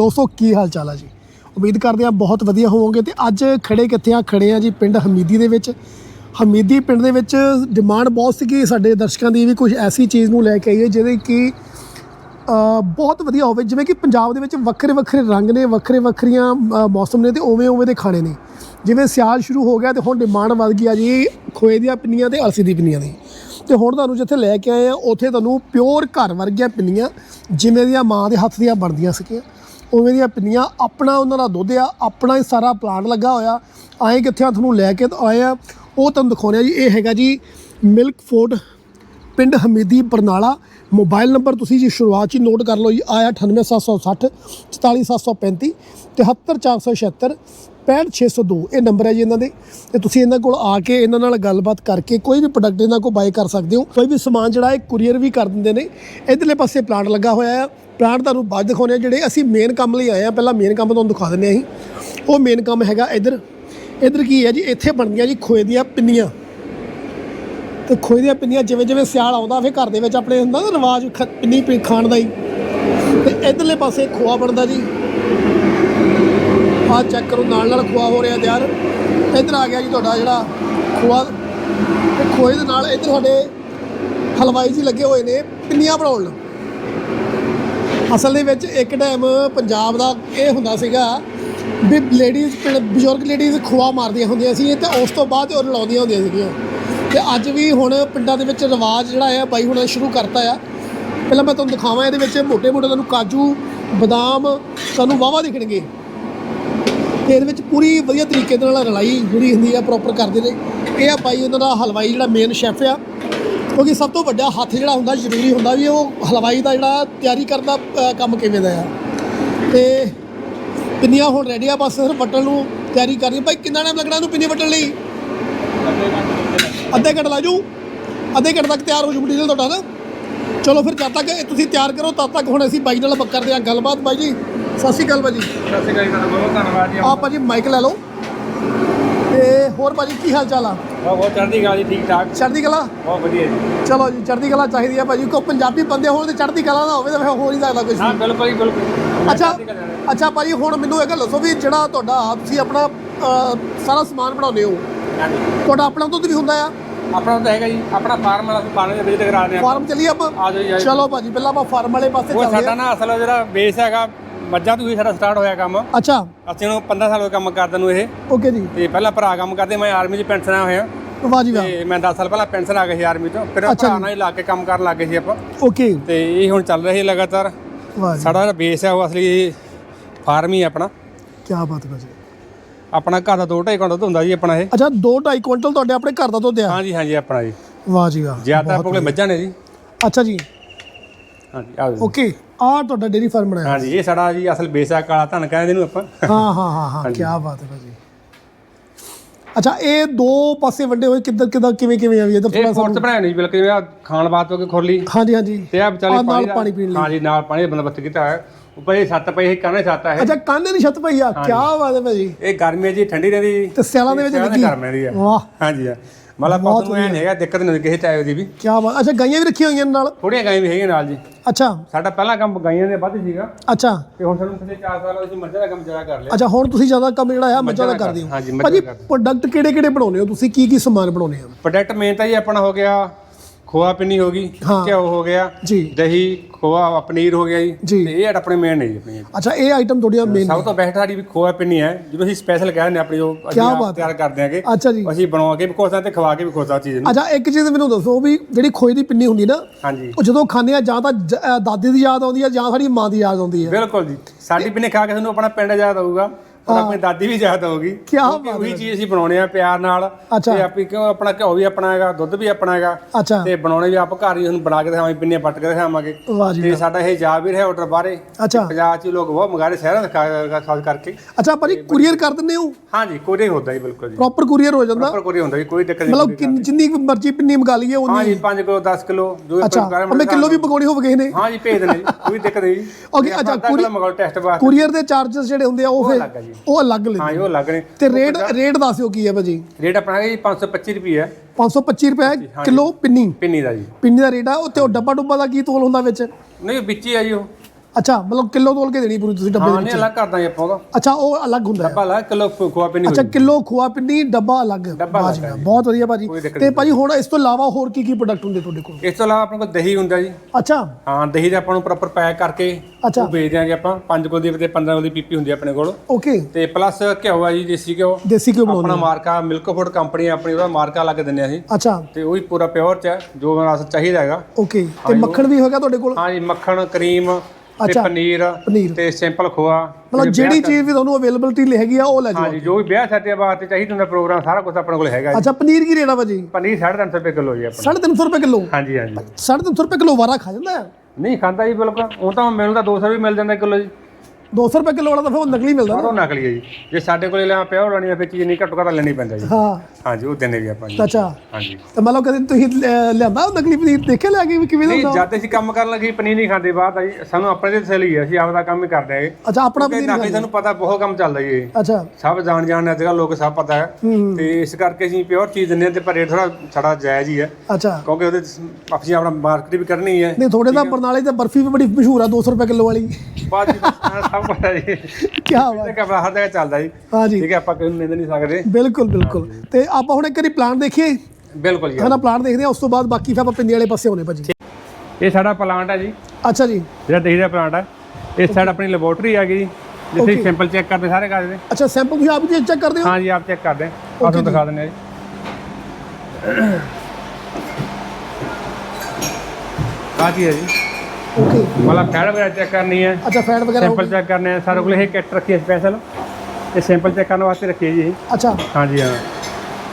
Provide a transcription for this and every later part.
ਦੋਸਤੋ, ਕੀ ਹਾਲ ਚਾਲ ਆ ਜੀ? ਉਮੀਦ ਕਰਦੇ ਹਾਂ ਬਹੁਤ ਵਧੀਆ ਹੋਵੋਗੇ ਤੇ ਅੱਜ ਖੜੇ ਕਿੱਥੇ ਆ ਖੜੇ ਆ ਜੀ ਪਿੰਡ ਹਮੀਦੀ ਦੇ ਵਿੱਚ। ਹਮੀਦੀ ਪਿੰਡ ਦੇ ਵਿੱਚ ਡਿਮਾਂਡ ਬਹੁਤ ਸੀਗੀ, ਸਾਡੇ ਦਰਸ਼ਕਾਂ ਦੀ ਵੀ ਕੁਝ ਐਸੀ ਚੀਜ਼ ਨੂੰ ਲੈ ਕੇ ਆਈਏ ਜਿਹਦੇ ਕਿ ਬਹੁਤ ਵਧੀਆ ਹੋਵੇ। ਜਿਵੇਂ ਕਿ ਪੰਜਾਬ ਦੇ ਵਿੱਚ ਵੱਖਰੇ ਵੱਖਰੇ ਰੰਗ ਨੇ, ਵੱਖਰੇ ਵੱਖਰੀਆਂ ਮੌਸਮ ਨੇ ਤੇ ਉਵੇਂ ਉਵੇਂ ਦੇ ਖਾਣੇ ਨੇ। ਜਿਵੇਂ ਸਿਆਲ ਸ਼ੁਰੂ ਹੋ ਗਿਆ ਤੇ ਹੁਣ ਡਿਮਾਂਡ ਵੱਧ ਗਈ ਆ ਜੀ, ਖੋਏ ਦੀਆਂ ਪਿੰਨੀਆਂ ਤੇ ਅਲਸੀ ਦੀ ਪਿੰਨੀਆਂ ਦੀ। ਤੇ ਹੁਣ ਤੁਹਾਨੂੰ ਜਿੱਥੇ ਲੈ ਕੇ ਆਏ ਆ ਉੱਥੇ ਤੁਹਾਨੂੰ ਪਿਓਰ ਘਰ ਵਰਗੀਆਂ ਪਿੰਨੀਆਂ, ਜਿਵੇਂ ਦੀਆਂ ਮਾਂ ਦੇ ਹੱਥ ਦੀਆਂ ਬਣਦੀਆਂ ਸੀਗੀਆਂ। ਉਵੇਂ ਦੀਆਂ ਪਿੰਨੀਆਂ ਆਪਣਾ ਉਹਨਾਂ ਦਾ ਦੁੱਧ ਆ, ਆਪਣਾ ਹੀ ਸਾਰਾ ਪਲਾਂਟ ਲੱਗਾ ਹੋਇਆ। ਆਏ ਕਿੱਥੇ ਆ, ਤੁਹਾਨੂੰ ਲੈ ਕੇ ਆਏ ਆ। ਉਹ ਤੁਹਾਨੂੰ ਦਿਖਾਉਂਦੇ ਆ ਜੀ, ਇਹ ਹੈਗਾ ਜੀ ਮਿਲਕ ਫੂਡ ਪਿੰਡ ਹਮੀਦੀ ਬਰਨਾਲਾ। ਮੋਬਾਈਲ ਨੰਬਰ ਤੁਸੀਂ ਜੀ ਸ਼ੁਰੂਆਤ 'ਚ ਹੀ ਨੋਟ ਕਰ ਲਓ ਜੀ, ਆਇਆ 98760 44735 78476 65602 ਇਹ ਨੰਬਰ ਹੈ ਜੀ ਇਹਨਾਂ ਦੇ। ਤੇ ਤੁਸੀਂ ਇਹਨਾਂ ਕੋਲ ਆ ਕੇ ਇਹਨਾਂ ਨਾਲ ਗੱਲਬਾਤ ਕਰਕੇ ਕੋਈ ਵੀ ਪ੍ਰੋਡਕਟ ਇਹਨਾਂ ਕੋਲ ਬਾਏ ਕਰ ਸਕਦੇ ਹੋ। ਕੋਈ ਵੀ ਸਮਾਨ ਜਿਹੜਾ ਹੈ ਕੁਰੀਅਰ ਵੀ ਕਰ ਦਿੰਦੇ ਨੇ। ਇਧਰਲੇ ਪਾਸੇ ਪਲਾਂਟ ਲੱਗਾ ਹੋਇਆ ਆ। ਪਲਾਂਟ ਤੁਹਾਨੂੰ ਬਾਅਦ ਦਿਖਾਉਂਦੇ ਆ ਜਿਹੜੇ ਅਸੀਂ ਮੇਨ ਕੰਮ ਲਈ ਆਏ ਆ ਪਹਿਲਾਂ ਮੇਨ ਕੰਮ ਤੁਹਾਨੂੰ ਦਿਖਾ ਦਿੰਦੇ ਆ ਅਸੀਂ ਉਹ ਮੇਨ ਕੰਮ ਹੈਗਾ ਇਧਰ। ਇਧਰ ਕੀ ਹੈ ਜੀ? ਇੱਥੇ ਬਣਦੀਆਂ ਜੀ ਖੋਏ ਦੀਆਂ ਪਿੰਨੀਆਂ। ਤੇ ਖੋਏ ਦੀਆਂ ਪਿੰਨੀਆਂ ਜਿਵੇਂ ਜਿਵੇਂ ਸਿਆਲ ਆਉਂਦਾ, ਫਿਰ ਘਰ ਦੇ ਵਿੱਚ ਆਪਣੇ ਹੁੰਦਾ ਨਾ ਰਿਵਾਜ, ਖ- ਪਿੰਨੀ ਪੀ ਖਾਣ ਦਾ ਹੀ। ਤੇ ਇਧਰਲੇ ਪਾਸੇ ਖੋਆ ਬਣਦਾ ਜੀ। ਆਹ ਚੈੱਕ ਕਰੋ, ਨਾਲ ਨਾਲ ਖੋਆ ਹੋ ਰਿਹਾ ਤਿਆਰ। ਇੱਧਰ ਆ ਗਿਆ ਜੀ ਤੁਹਾਡਾ ਜਿਹੜਾ ਖੋਆ। ਤੇ ਖੋਏ ਦੇ ਨਾਲ ਇੱਧਰ ਸਾਡੇ ਹਲਵਾਈ ਜੀ ਲੱਗੇ ਹੋਏ ਨੇ, ਪਿੰਨੀਆਂ ਬਣਾਉਣ। ਨੂੰ ਅਸਲ ਦੇ ਵਿੱਚ ਇੱਕ ਟਾਈਮ ਪੰਜਾਬ ਦਾ ਇਹ ਹੁੰਦਾ ਸੀਗਾ ਵੀ ਲੇਡੀਜ਼ ਬਜ਼ੁਰਗ ਲੇਡੀਜ਼ ਖੋਆ ਮਾਰਦੀਆਂ ਹੁੰਦੀਆਂ ਸੀ ਤੇ ਉਸ ਤੋਂ ਬਾਅਦ ਉਹ ਲਾਉਂਦੀਆਂ ਹੁੰਦੀਆਂ ਸੀਗੀਆਂ। ਤੇ ਅੱਜ ਵੀ ਹੁਣ ਪਿੰਡਾਂ ਦੇ ਵਿੱਚ ਰਿਵਾਜ ਜਿਹੜਾ ਆ, ਬਾਈ ਹੁਣਾਂ ਸ਼ੁਰੂ ਕਰਤਾ ਆ। ਪਹਿਲਾਂ ਮੈਂ ਤੁਹਾਨੂੰ ਦਿਖਾਵਾਂ, ਇਹਦੇ ਵਿੱਚ ਮੋٹے ਮੋٹے ਤੁਹਾਨੂੰ ਕਾਜੂ, ਬਦਾਮ, ਤੁਹਾਨੂੰ ਵਾਵਾ ਦਿਖਣਗੇ। ਤੇ ਇਹਦੇ ਵਿੱਚ ਪੂਰੀ ਵਧੀਆ ਤਰੀਕੇ ਦੇ ਨਾਲ ਰਲਾਈ ਜੁੜੀ ਹੁੰਦੀ ਆ ਪ੍ਰੋਪਰ ਕਰਦੇ ਨੇ। ਇਹ ਆ ਭਾਈ ਉਹਨਾਂ ਦਾ ਹਲਵਾਈ ਜਿਹੜਾ ਮੇਨ ਸ਼ੈਫ ਆ। ਕਿਉਂਕਿ ਸਭ ਤੋਂ ਵੱਡਾ ਹੱਥ ਜਿਹੜਾ ਹੁੰਦਾ, ਜ਼ਰੂਰੀ ਹੁੰਦਾ ਵੀ ਉਹ ਹਲਵਾਈ ਦਾ ਜਿਹੜਾ ਤਿਆਰੀ ਕਰਨ ਦਾ ਕੰਮ ਕਿਵੇਂ ਦਾ ਆ। ਤੇ ਪਿੰਨੀਆਂ ਹੁਣ ਰੈਡੀ ਆ, ਬਸ ਸਿਰਫ ਵੱਟਣ ਨੂੰ ਤਿਆਰੀ ਕਰਨੀ। ਭਾਈ ਕਿੰਨਾ ਟਾਈਮ ਲੱਗਣਾ ਇਹਨੂੰ ਪਿੰਨੀ ਵੱਟਣ ਲਈ? ਅੱਧੇ ਘੰਟੇ ਲਾ ਜੂ। ਅੱਧੇ ਘੰਟੇ ਤੱਕ ਤਿਆਰ ਹੋ ਜੂ ਮਟੀਰੀਅਲ ਤੁਹਾਡਾ ਨਾ। ਚਲੋ ਫਿਰ ਜਦ ਤੱਕ ਤੁਸੀਂ ਤਿਆਰ ਕਰੋ, ਤਦ ਤੱਕ ਹੁਣ ਅਸੀਂ ਬਾਈ ਨਾਲ ਕਰਦੇ ਹਾਂ ਗੱਲਬਾਤ, ਬਾਈ ਜੀ। ਸਤਿ ਸ਼੍ਰੀ ਅਕਾਲ ਬਾਈ ਜੀ ਸਤਿ ਸ਼੍ਰੀ ਅਕਾਲ ਜੀ ਤੁਹਾਡਾ ਬਹੁਤ ਧੰਨਵਾਦ ਜੀ। ਆ ਭਾਜੀ ਮਾਈਕ ਲੈ ਲਓ। ਤੇ ਹੋਰ ਭਾਜੀ ਕੀ ਹਾਲ ਚਾਲ ਆ? ਬਹੁਤ ਬਹੁਤ ਚੜ੍ਹਦੀ ਕਲਾ ਜੀ ਠੀਕ ਠਾਕ। ਚੜ੍ਹਦੀ ਕਲਾ? ਬਹੁਤ ਵਧੀਆ ਜੀ। ਚਲੋ ਜੀ ਚੜ੍ਹਦੀ ਕਲਾ ਚਾਹੀਦੀ ਆ ਭਾਜੀ। ਕੋ ਪੰਜਾਬੀ ਬੰਦੇ ਹੋਣ ਤੇ ਚੜ੍ਹਦੀ ਕਲਾ ਨਾ ਹੋਵੇ ਤਾਂ ਫਿਰ ਹੋ ਨਹੀਂ ਸਕਦਾ ਕੁਝ ਹਾਂ ਬਿਲਕੁਲ ਜੀ ਬਿਲਕੁਲ। ਅੱਛਾ ਅੱਛਾ ਭਾਜੀ ਹੁਣ ਮੈਨੂੰ ਇਹ ਗੱਲ ਦੱਸੋ ਵੀ ਜਿਹੜਾ ਤੁਹਾਡਾ ਤੁਸੀਂ ਆਪਣਾ ਅਹ, ਸਾਰਾ ਸਮਾਨ ਬਣਾਉਂਦੇ ਹੋ ਹਾਂਜੀ। ਤੁਹਾਡਾ ਆਪਣਾ ਦੁੱਧ ਵੀ ਹੁੰਦਾ ਆ? ਆਪਣਾ ਤਾਂ ਹੈਗਾ ਜੀ ਆਪਣਾ ਫਾਰਮ ਵਾਲਾ ਪਾਣੀ ਦੇ ਵਿੱਚ ਕਰਾ ਰਹੇ ਆ ਫਾਰਮ ਚੱਲੀਏ ਆਪਾਂ? ਆ ਜਾਓ ਜੀ, ਆ ਜਾਓ। ਚਲੋ ਭਾਜੀ ਪਹਿਲਾਂ ਆਪਾਂ ਫਾਰਮ ਵਾਲੇ ਪਾਸੇ ਉਹ ਚੱਲਦੇ ਸਾਡਾ ਆ ਨਾ ਅਸਲ ਜਿਹੜਾ ਬੇਸ ਹੈਗਾ ਮੱਝਾਂ ਤੋਂ ਹੀ ਸਾਡਾ ਸਟਾਰਟ ਹੋਇਆ ਕੰਮ। ਅੱਛਾ। ਅਸੀਂ ਨੂੰ 15 ਸਾਲ ਹੋ ਗਏ ਕੰਮ ਕਰਦੇ ਨੂੰ ਇਹ। ਓਕੇ ਜੀ। ਤੇ ਪਹਿਲਾਂ ਭਰਾ ਕੰਮ ਕਰਦੇ ਮੈਂ ਆਰਮੀ 'ਚ ਪੈਨਸ਼ਨ ਆਇਆ ਹੋਇਆ। ਵਾਹ ਜੀ ਵਾਹ। ਤੇ ਮੈਂ 10 ਸਾਲ ਪਹਿਲਾਂ ਪੈਨਸ਼ਨ ਆ ਗਈ ਸੀ ਆਰਮੀ ਤੋਂ ਫਿਰ ਅੱਛਾ ਭਰਾ ਜੀ। ਨਾਲ ਹੀ ਲਾ ਕੇ ਕੰਮ ਕਰਨ ਲੱਗ ਗਏ ਸੀ ਆਪਾਂ। ਓਕੇ ਤੇ ਇਹ ਹੁਣ ਚੱਲ ਰਹੀ ਹੈ ਲਗਾਤਾਰ। ਵਾਹ ਜੀ। ਸਾਡਾ ਜਿਹੜਾ ਬੇਸ ਹੈ ਉਹ ਅਸਲੀ ਫਾਰਮ ਹੀ ਹੈ ਆਪਣਾ। ਕੀ ਬਾਤ ਹੈ ਭਾਜੀ ਆਪਣਾ ਘਰ ਦਾ 2.5 ਘੰਟਾ ਦੁੱਧ ਹੁੰਦਾ ਜੀ ਆਪਣਾ ਇਹ। ਅੱਛਾ 2.5 ਕੁਇੰਟਲ ਤੁਹਾਡੇ ਆਪਣੇ ਘਰ ਦਾ ਦੁੱਧ ਆ? ਹਾਂਜੀ ਹਾਂਜੀ ਆਪਣਾ ਜੀ। ਵਾਹ ਜੀ ਵਾਹ। ਜ਼ਿਆਦਾ ਆਪਣੇ ਕੋਲੇ ਮੱਝਾਂ ਨੇ ਜੀ। ਅੱਛਾ ਜੀ। ਹਾਂਜੀ ਆ ਜਾਓ। ਓਕੇ ਆ ਤੁਹਾਡਾ ਡੇਰੀ ਫਾਰਮ ਬਣਾਇਆ ਹਾਂਜੀ ਇਹ ਸਾਡਾ ਜੀ ਅਸਲ ਬੇਸ ਆ ਕਾਲਾ ਧਨ ਕਹਿੰਦੇ ਇਹਨੂੰ ਆਪਾਂ। ਹਾਂ ਹਾਂ ਹਾਂ ਹਾਂ ਕੀ ਬਾਤ ਹੈ ਭਾਜੀ। ਅੱਛਾ ਇਹ ਦੋ ਪਾਸੇ ਵੰਡੇ ਹੋਏ ਕਿੱਧਰ ਕਿੱਧਰ ਕਿਵੇਂ ਕਿਵੇਂ ਆ ਵੀ? ਇਧਰ ਇਹ ਥੋੜਾ ਫੋਰਟ ਬਣਾਇਆ ਨਹੀਂ ਬਲਕਿ ਜਿਵੇਂ ਖਾਣ ਬਾਤ ਹੋ ਕੇ ਖੁਰਲੀ ਹਾਂਜੀ ਹਾਂਜੀ। ਤੇ ਆ ਵਿਚਾਲੇ ਨਾਲ ਦਾ- ਪਾਣੀ ਪੀਣ ਲਈ। ਹਾਂਜੀ ਨਾਲ ਪਾਣੀ ਦਾ ਬੰਦੋਬਸਤ ਕੀਤਾ ਹੈ ਉੱਪਰ ਇਹ ਛੱਤ ਪਈ ਹੈ ਕਾਨੇ ਛੱਤ ਹੈ ਅੱਛਾ ਕਾਨੇ ਦੀ ਛੱਤ ਪਈ ਆ? ਕੀ ਬਾਤ ਹੈ ਭਾਜੀ। ਇਹ ਗਰਮੀ ਹੈ ਜੀ ਠੰਡੀ ਰਹਿੰਦੀ ਤੇ ਸਿਆਲਾਂ ਦੇ ਵਿੱਚ ਗਰਮ ਰਹਿੰਦੀ ਹੈ ਵਾਹ। ਹਾਂਜੀ ਮਤਲਬ ਪਸ਼ੂ ਨੂੰ ਐ ਨਹੀਂ ਹੈਗਾ ਦਿੱਕਤ ਨਹੀਂ ਕਿਸੇ ਟਾਈਪ ਦੀ ਵੀ। ਕੀ ਬਾਤ ਅੱਛਾ ਗਾਈਆਂ ਵੀ ਰੱਖੀਆਂ ਹੋਈਆਂ ਨਾਲ? ਥੋੜੀਆਂ ਗਾਈਆਂ ਵੀ ਹੈਗੀਆਂ ਨਾਲ ਜੀ। ਅੱਛਾ। ਸਾਡਾ ਪਹਿਲਾ ਕੰਮ ਗਾਈਆਂ ਦੇ ਵੱਧ ਸੀਗਾ। ਅੱਛਾ। ਤੇ ਹੁਣ ਸਾਨੂੰ ਪਿਛਲੇ 4 ਸਾਲ ਅਸੀਂ ਮੱਝਾਂ ਦਾ ਕੰਮ ਜ਼ਿਆਦਾ ਕਰ ਲਿਆ। ਅੱਛਾ ਹੁਣ ਤੁਸੀਂ ਜ਼ਿਆਦਾ ਕੰਮ ਜਿਹੜਾ ਆ ਮੱਝਾਂ ਦਾ ਕਰਦੇ ਹੋ। ਹਾਂਜੀ, ਭਾਜੀ। ਪ੍ਰੋਡਕਟ ਕਿਹੜੇ ਕਿਹੜੇ ਬਣਾਉਂਦੇ ਹੋ ਤੁਸੀਂ? ਕੀ ਕੀ ਸਮਾਨ ਬਣਾਉਂਦੇ ਹੋ? ਪ੍ਰੋਡਕਟ ਮੇਨ ਤਾਂ ਜੀ ਆਪਣਾ ਹੋ ਗਿਆ ਖੋਆ ਪਿੰਨੀ ਹੋ ਗਈ ਹਾਂ। ਘਿਓ ਹੋ ਗਿਆ ਜੀ। ਦਹੀਂ ਖੋਆ ਪਨੀਰ ਹੋ ਗਿਆ ਜੀ। ਜੀ। ਤੇ ਇਹ ਆਪਣੇ ਮੇਨ ਨੇ ਜੀ ਆਪਣੀਆਂ ਅੱਛਾ ਇਹ ਆਈਟਮ ਤੁਹਾਡੀਆਂ ਮੇਨ ਸਭ ਤੋਂ ਬੈਸਟ ਸਾਡੀ ਵੀ ਖੋਆ ਪਿੰਨੀ ਹੈ ਜਿਹਨੂੰ ਅਸੀਂ ਸਪੈਸ਼ਲ ਕਹਿੰਦੇ ਨੇ ਆਪਣੀ ਜੋ ਅਸੀਂ ਕਿਆ ਆਪ ਬਾਤ ਹੈ। ਤਿਆਰ ਕਰਦੇ ਆਂਗੇ ਅੱਛਾ ਜੀ। ਅਸੀਂ ਬਣਵਾ ਕੇ ਵੀ ਖੁਸ਼ ਤੇ ਖਵਾ ਕੇ ਵੀ ਖੁਸ਼ ਆ ਚੀਜ਼ ਨੂੰ। ਅੱਛਾ ਇੱਕ ਚੀਜ਼ ਮੈਨੂੰ ਦੱਸੋ ਵੀ ਜਿਹੜੀ ਖੋਏ ਦੀ ਪਿੰਨੀ ਹੁੰਦੀ ਨਾ ਹਾਂਜੀ। ਉਹ ਜਦੋਂ ਖਾਂਦੇ ਆ ਜਾਂ ਤਾਂ ਜ- ਦਾਦੀ ਦੀ ਯਾਦ ਆਉਂਦੀ ਆ ਜਾਂ ਸਾਡੀ ਮਾਂ ਦੀ ਯਾਦ ਆਉਂਦੀ ਹੈ? ਬਿਲਕੁਲ ਜੀ। ਸਾਡੀ ਪਿੰਨੀ ਖਾ ਕੇ ਤੁਹਾਨੂੰ ਆਪਣਾ ਪਿੰਡ ਯਾਦ ਆਊਗਾ। ਆਪਣੀ ਦਾਦੀ ਵੀ ਯਾਦ ਆਊਗੀ। ਕਿਆ ਕਿਉਂਕਿ ਬਾਤ ਉਹੀ ਚੀਜ਼ ਅਸੀਂ ਬਣਾਉਣੇ ਆ ਪਿਆਰ ਨਾਲ। ਤੇ ਆਪੀ ਕਿਉਂ ਆਪਣਾ ਘਿਓ ਵੀ ਆਪਣਾ ਹੈਗਾ ਦੁੱਧ ਵੀ ਆਪਣਾ ਹੈਗਾ। ਤੇ ਬਣਾਉਣੇ ਵੀ ਆਪ ਘਰ ਹੀ ਤੁਹਾਨੂੰ ਬਣਾ ਕੇ ਦਿਖਾਵਾਂਗੇ ਪਿੰਨੀਆਂ ਪੱਟ ਕੇ ਦਿਖਾਵਾਂਗੇ। ਤੇ ਸਾਡਾ ਇਹ ਜਾ ਵੀ ਰਿਹਾ ਆਰਡਰ ਅੱਛਾ। ਪੰਜਾਬ 'ਚ ਲੋਕ ਬਹੁਤ ਮੰਗਾ ਰਹੇ ਸ਼ਹਿਰਾਂ ਦਾ ਖਾਸ ਕਰਕੇ। ਅੱਛਾ ਭਾਜੀ ਕੁਰੀਅਰ ਕਰ ਦਿੰਦੇ ਹੋ? ਹਾਂਜੀ ਕੋਰੀਅਰ ਹੁੰਦਾ ਜੀ ਬਿਲਕੁਲ ਜੀ। ਪ੍ਰੋਪਰ ਕੁਰੀਅਰ ਹੋ ਜਾਂਦਾ? ਪ੍ਰੋਪਰ ਕੋਰੀਅਰ ਹੁੰਦਾ ਜੀ ਕੋਈ ਦਿੱਕਤ ਨਹੀਂ ਮਤਲਬ ਜਿੰਨੀ ਮਰਜ਼ੀ ਪਿੰਨੀ ਮੰਗਾ ਲਈਏ ਉਨੀ ਹਾਂਜੀ 5 ਕਿਲੋ 10 ਕਿਲੋ ਜੋ requirement ਉਹਨੇ ਕਿਲੋ ਵੀ ਪਕਾਉਣੀ ਹੋਵੇ ਕਿਸੇ ਨੇ ਹਾਂਜੀ ਭੇਜ ਜੀ ਕੋਈ ਦਿੱਕਤ ਨਹੀਂ Okay, ਅੱਛਾ, ਕੁਰੀਅਰ ਮੰਗਾਓ ਟੈਸਟ ਬਾਅਦ ਕੁਰੀਅਰ ਦੇ ਚਾਰजेस ਜਿਹੜੇ ਹੁੰਦੇ ਆ ਉਹ ਫਿਰ ਜੀ। ਉਹ ਅਲੱਗ ਲੈਂਦੇ ਹਾਂਜੀ ਉਹ ਲੱਗ ਨੇ। ਤੇ ਰੇਟ ਰੇਟ ਦੱਸਿਓ ਕੀ ਹੈ ਭਾਜੀ? ਰੇਟ ਆਪਣਾ ਹੈਗਾ ਜੀ 525 ਰੁਪਏ ਹੈ। 525 ਰੁਪਏ ਕਿਲੋ ਪਿੰਨੀ। ਪਿੰਨੀ ਦਾ ਜੀ। ਪਿੰਨੀ ਦਾ ਰੇਟ ਆ ਉੱਤੇ ਉਹ ਡੱਬਾ ਡੁੱਬਾ ਦਾ ਕੀ ਤੋਲ ਹੁੰਦਾ ਵਿੱਚ? ਨਹੀਂ ਵਿੱਚ ਹੀ ਆ ਜੀ ਉਹ। ਅੱਛਾ ਮਤਲਬ ਕਿਲੋ ਤੋਲ ਕੇ ਦੇਣੀ ਪੂਰੀ ਤੁਸੀਂ ਡੱਬੇ ਹਾਂ ਦੇ ਨਹੀਂ ਵਿੱਚ? ਅਲੱਗ ਕਰਦਾ ਜੀ ਆਪਾਂ ਉਹਦਾ। ਅੱਛਾ ਉਹ ਅਲੱਗ ਹੁੰਦਾ। ਹੈ ਡੱਬਾ ਲਾ ਕਿਲੋ ਖੋਆ ਪੀਣੀ ਅੱਛਾ ਕਿਲੋ ਖੋਆ ਪਿੰਨੀ ਡੱਬਾ ਅਲੱਗ। ਡੱਬਾ ਵਾਹ ਜੀ, ਅਲੱਗ ਹੈ ਬਹੁਤ ਵਧੀਆ ਭਾਜੀ। ਕੋਈ ਦਿੱਕਤ ਤੇ ਭਾਜੀ ਹੁਣ ਇਸ ਤੋਂ ਇਲਾਵਾ ਹੋਰ ਕੀ ਕੀ ਪ੍ਰੋਡਕਟ ਹੁੰਦੇ ਤੁਹਾਡੇ ਕੋਲ? ਇਸ ਤੋਂ ਇਲਾਵਾ ਆਪਣੇ ਕੋਲ ਦਹੀਂ ਹੁੰਦਾ ਜੀ। ਅੱਛਾ। ਹਾਂ ਦਹੀਂ ਦਾ ਆਪਾਂ ਨੂੰ ਪ੍ਰੋਪਰ ਪੈਕ ਕਰਕੇ ਅੱਛਾ। ਉਹ ਵੇਚ ਦਿਆਂਗੇ ਆਪਾਂ। 5 ਕਿਲੋ ਦੀ ਤੇ 15 ਕਿਲੋ ਦੀ ਪੀਪੀ ਹੁੰਦੀ ਆ ਆਪਣੇ ਕੋਲ। ਓਕੇ। ਤੇ ਪਲੱਸ ਘਿਓ ਆ ਜੀ ਦੇਸੀ ਘਿਓ। ਦੇਸੀ ਕਿਉਂ ਬਣਾਉਂਦੇ ਆਪਣਾ ਮਾਰਕਾ ਮਿਲਕ ਫੂਡ ਕੰਪਨੀ ਆਪਣੀ ਉਹਦਾ ਮਾਰਕਾ ਲਾ ਕੇ ਦਿੰਦੇ ਆ ਅਸੀਂ ਅੱਛਾ। ਤੇ ਉਹ ਵੀ ਪੂਰਾ ਪਿਓਰ ਚ ਹੈ ਜੋ ਰਸ ਚਾਹੀਦਾ ਹੈਗਾ। ਓਕੇ। ਤੇ ਮੱਖਣ ਵੀ ਹੋਗਾ ਤੁਹਾਡੇ ਕੋਲ? ਹਾਂ ਜੀ ਮੱਖਣ ਕਰੀਮ ਤੇ ਅੱਛਾ। ਪਨੀਰ ਪਨੀਰ। ਤੇ ਸਿੰਪਲ ਖੋਆ ਮਤਲਬ ਜਿਹੜੀ ਚੀਜ਼ ਵੀ ਤੁਹਾਨੂੰ ਅਵੇਲੇਬਿਲਟੀ ਹੈਗੀ ਆ ਉਹ ਲੈ ਜਾਓ ਹਾਂ ਜੀ ਵੀ ਵਿਆਹ ਸ਼ਾਦੀਆਂ ਵਾਸਤੇ ਚਾਹੀਦਾ ਹੁੰਦਾ ਪ੍ਰੋਗਰਾਮ ਸਾਰਾ ਕੁਝ ਆਪਣੇ ਕੋਲ ਹੈਗਾ ਜੀ। ਅੱਛਾ ਪਨੀਰ ਕੀ ਰੇਟ ਆ ਭਾਜੀ? ਪਨੀਰ 350 ਰੁਪਏ ਕਿਲੋ ਜੀ ਆਪਣਾ। 350 ਰੁਪਏ ਕਿਲੋ? ਹਾਂਜੀ ਹਾਂਜੀ। 350 ਰੁਪਏ ਕਿਲੋ ਵਾਰਾ ਖਾ ਜਾਂਦਾ ਹੈ? ਨਹੀਂ ਖਾਂਦਾ ਜੀ ਬਿਲਕੁਲ। ਉਹ ਤਾਂ ਮੈਨੂੰ ਤਾਂ 200 ਵੀ ਮਿਲ ਜਾਂਦਾ ਕਿਲੋ ਜੀ। 200 ਰੁਪਏ ਕਿਲੋ ਵਾਲਾ ਤਾਂ ਫਿਰ ਉਹ ਨਕਲੀ ਮਿਲਦਾ ਨਾ। ਉਹ ਨਕਲੀ ਹੈ ਜੀ। ਜੇ ਸਾਡੇ ਕੋਲੇ ਲਿਆ ਪਿਓਰ ਲੈਣੀ ਆ ਫਿਰ ਚੀਜ਼ ਨਹੀਂ ਘੱਟੋ ਘੱਟ ਲੈਣੀ ਪੈਂਦਾ ਜੀ। ਹਾਂ। ਹਾਂਜੀ ਉਹ ਦਿੰਦੇ ਵੀ ਆਪਾਂ ਜੀ। ਅੱਛਾ। ਹਾਂਜੀ। ਤੇ ਮੰਨ ਲਓ ਕਦੇ ਤੁਸੀਂ ਲਿਆ- ਲਿਆਂਦਾ ਉਹ ਨਕਲੀ ਪਨੀਰ ਦੇਖਿਆ ਲਿਆ ਕੇ ਵੀ ਕਿਵੇਂ ਦਾ ਨਹੀਂ ਹੁੰਦਾ? ਜਦ ਅਸੀਂ ਕੰਮ ਕਰਨ ਲੱਗੇ ਪਨੀਰ ਨਹੀਂ ਖਾਂਦੇ ਬਾਅਦ ਆ ਜੀ ਸਾਨੂੰ ਆਪਣੇ ਦੇ ਸੇਲ ਹੀ ਅਸੀਂ ਆਪਦਾ ਕੰਮ ਹੀ ਕਰਦੇ ਹੈਗੇ ਅੱਛਾ ਆਪਣਾ ਕਿਉਂਕਿ ਪਨੀਰ ਨਕਲੀ ਸਾਨੂੰ ਪਤਾ ਬਹੁਤ ਕੰਮ ਚੱਲਦਾ ਜੀ। ਇਹ ਅੱਛਾ। ਸਭ ਜਾਣ ਜਾਣ ਅੱਜ ਕੱਲ੍ਹ ਲੋਕ ਸਭ ਪਤਾ ਹੈ। ਹੂੰ। ਤੇ ਇਸ ਕਰਕੇ ਅਸੀਂ ਪਿਓਰ ਚੀਜ਼ ਦਿੰਦੇ ਹਾਂ ਤੇ ਪਰ ਰੇਟ ਥੋੜਾ ਸਾਡਾ ਜਾਇਜ਼ ਹੀ ਹੈ। ਅੱਛਾ। ਕਿਉਂਕਿ ਉਹਦੇ 'ਚ ਅਸੀਂ ਆਪਣਾ ਮਾਰਕੀਟ ਵੀ ਕਰਨੀ ਹੈ। ਨਹੀਂ ਥੋੜੇ ਦਾ ਬਰਨਾਲੇ ਤੇ ਬਰਫੀ ਵੀ ਬੜੀ ਮਸ਼ਹੂਰ ਆ 200 ਰੁਪਏ ਕਿਲੋ ਵਾਲੀ। ਬਾਅਦ ਸਭ ਪਤਾ ਜੀ। ਕੀ ਬਾਤ ਇਹ ਕਪੜਾ ਹਰ ਜਗ੍ਹਾ ਚੱਲਦਾ ਜੀ। ਹਾਂ ਜੀ। ਠੀਕ ਹੈ ਆਪਾਂ ਕਿਸੇ ਨੂੰ ਨਿੰਦ ਨਹੀਂ ਸਕਦੇ। ਬਿਲਕੁਲ ਬਿਲਕੁਲ। ਤੇ ਆਪਾਂ ਹੁਣ ਇੱਕ ਵਾਰੀ ਪਲਾਨ ਦੇਖੀਏ। ਬਿਲਕੁਲ ਜੀ। ਹਨਾ ਪਲਾਨ ਦੇਖਦੇ ਆ ਉਸ ਤੋਂ ਬਾਅਦ ਬਾਕੀ ਫਿਰ ਆਪਾਂ ਪਿੰਡੀ ਵਾਲੇ ਪਾਸੇ ਹੋਣੇ ਭਾਜੀ। ਇਹ ਸਾਡਾ ਪਲਾਂਟ ਹੈ ਜੀ। ਅੱਛਾ ਜੀ। ਜਿਹੜਾ ਦਹੀਂ ਦਾ ਪਲਾਂਟ ਹੈ ਇਸ ਸਾਈਡ ਆਪਣੀ ਲੈਬੋਰਟਰੀ ਆ ਗਈ ਜੀ। ਜਿੱਥੇ ਸੈਂਪਲ ਚੈੱਕ ਕਰਦੇ ਸਾਰੇ ਕਰਦੇ ਅੱਛਾ ਸੈਂਪਲ ਤੁਸੀਂ ਆਪ ਹੀ ਚੈੱਕ ਕਰਦੇ ਹੋ? ਹਾਂ ਜੀ ਆਪ ਚੈੱਕ ਕਰਦੇ ਹਾਂ। ਆਹ ਤੁਹਾਨੂੰ ਦਿਖਾ ਦਿੰਦੇ ਆ ਜੀ। ਆਹ ਕੀ ਹੈ ਜੀ। ਓਕੇ ਮਤਲਬ ਫੈਟ ਵਗੈਰਾ ਚੈੱਕ ਕਰਨੀ ਹੈ। ਅੱਛਾ ਫੈਟ ਵਗੈਰਾ ਹੋ ਸੈਂਪਲ ਚੈੱਕ ਕਰਨੇ ਆ ਸਾਡੇ ਕੋਲ ਇਹ ਕਿੱਟ ਰੱਖੀ ਹੈ ਸਪੈਸ਼ਲ ਇਹ ਸੈਂਪਲ ਚੈੱਕ ਕਰਨ ਵਾਸਤੇ ਰੱਖੀ ਹੈ ਜੀ ਅੱਛਾ। ਹਾਂਜੀ ਹਾਂ।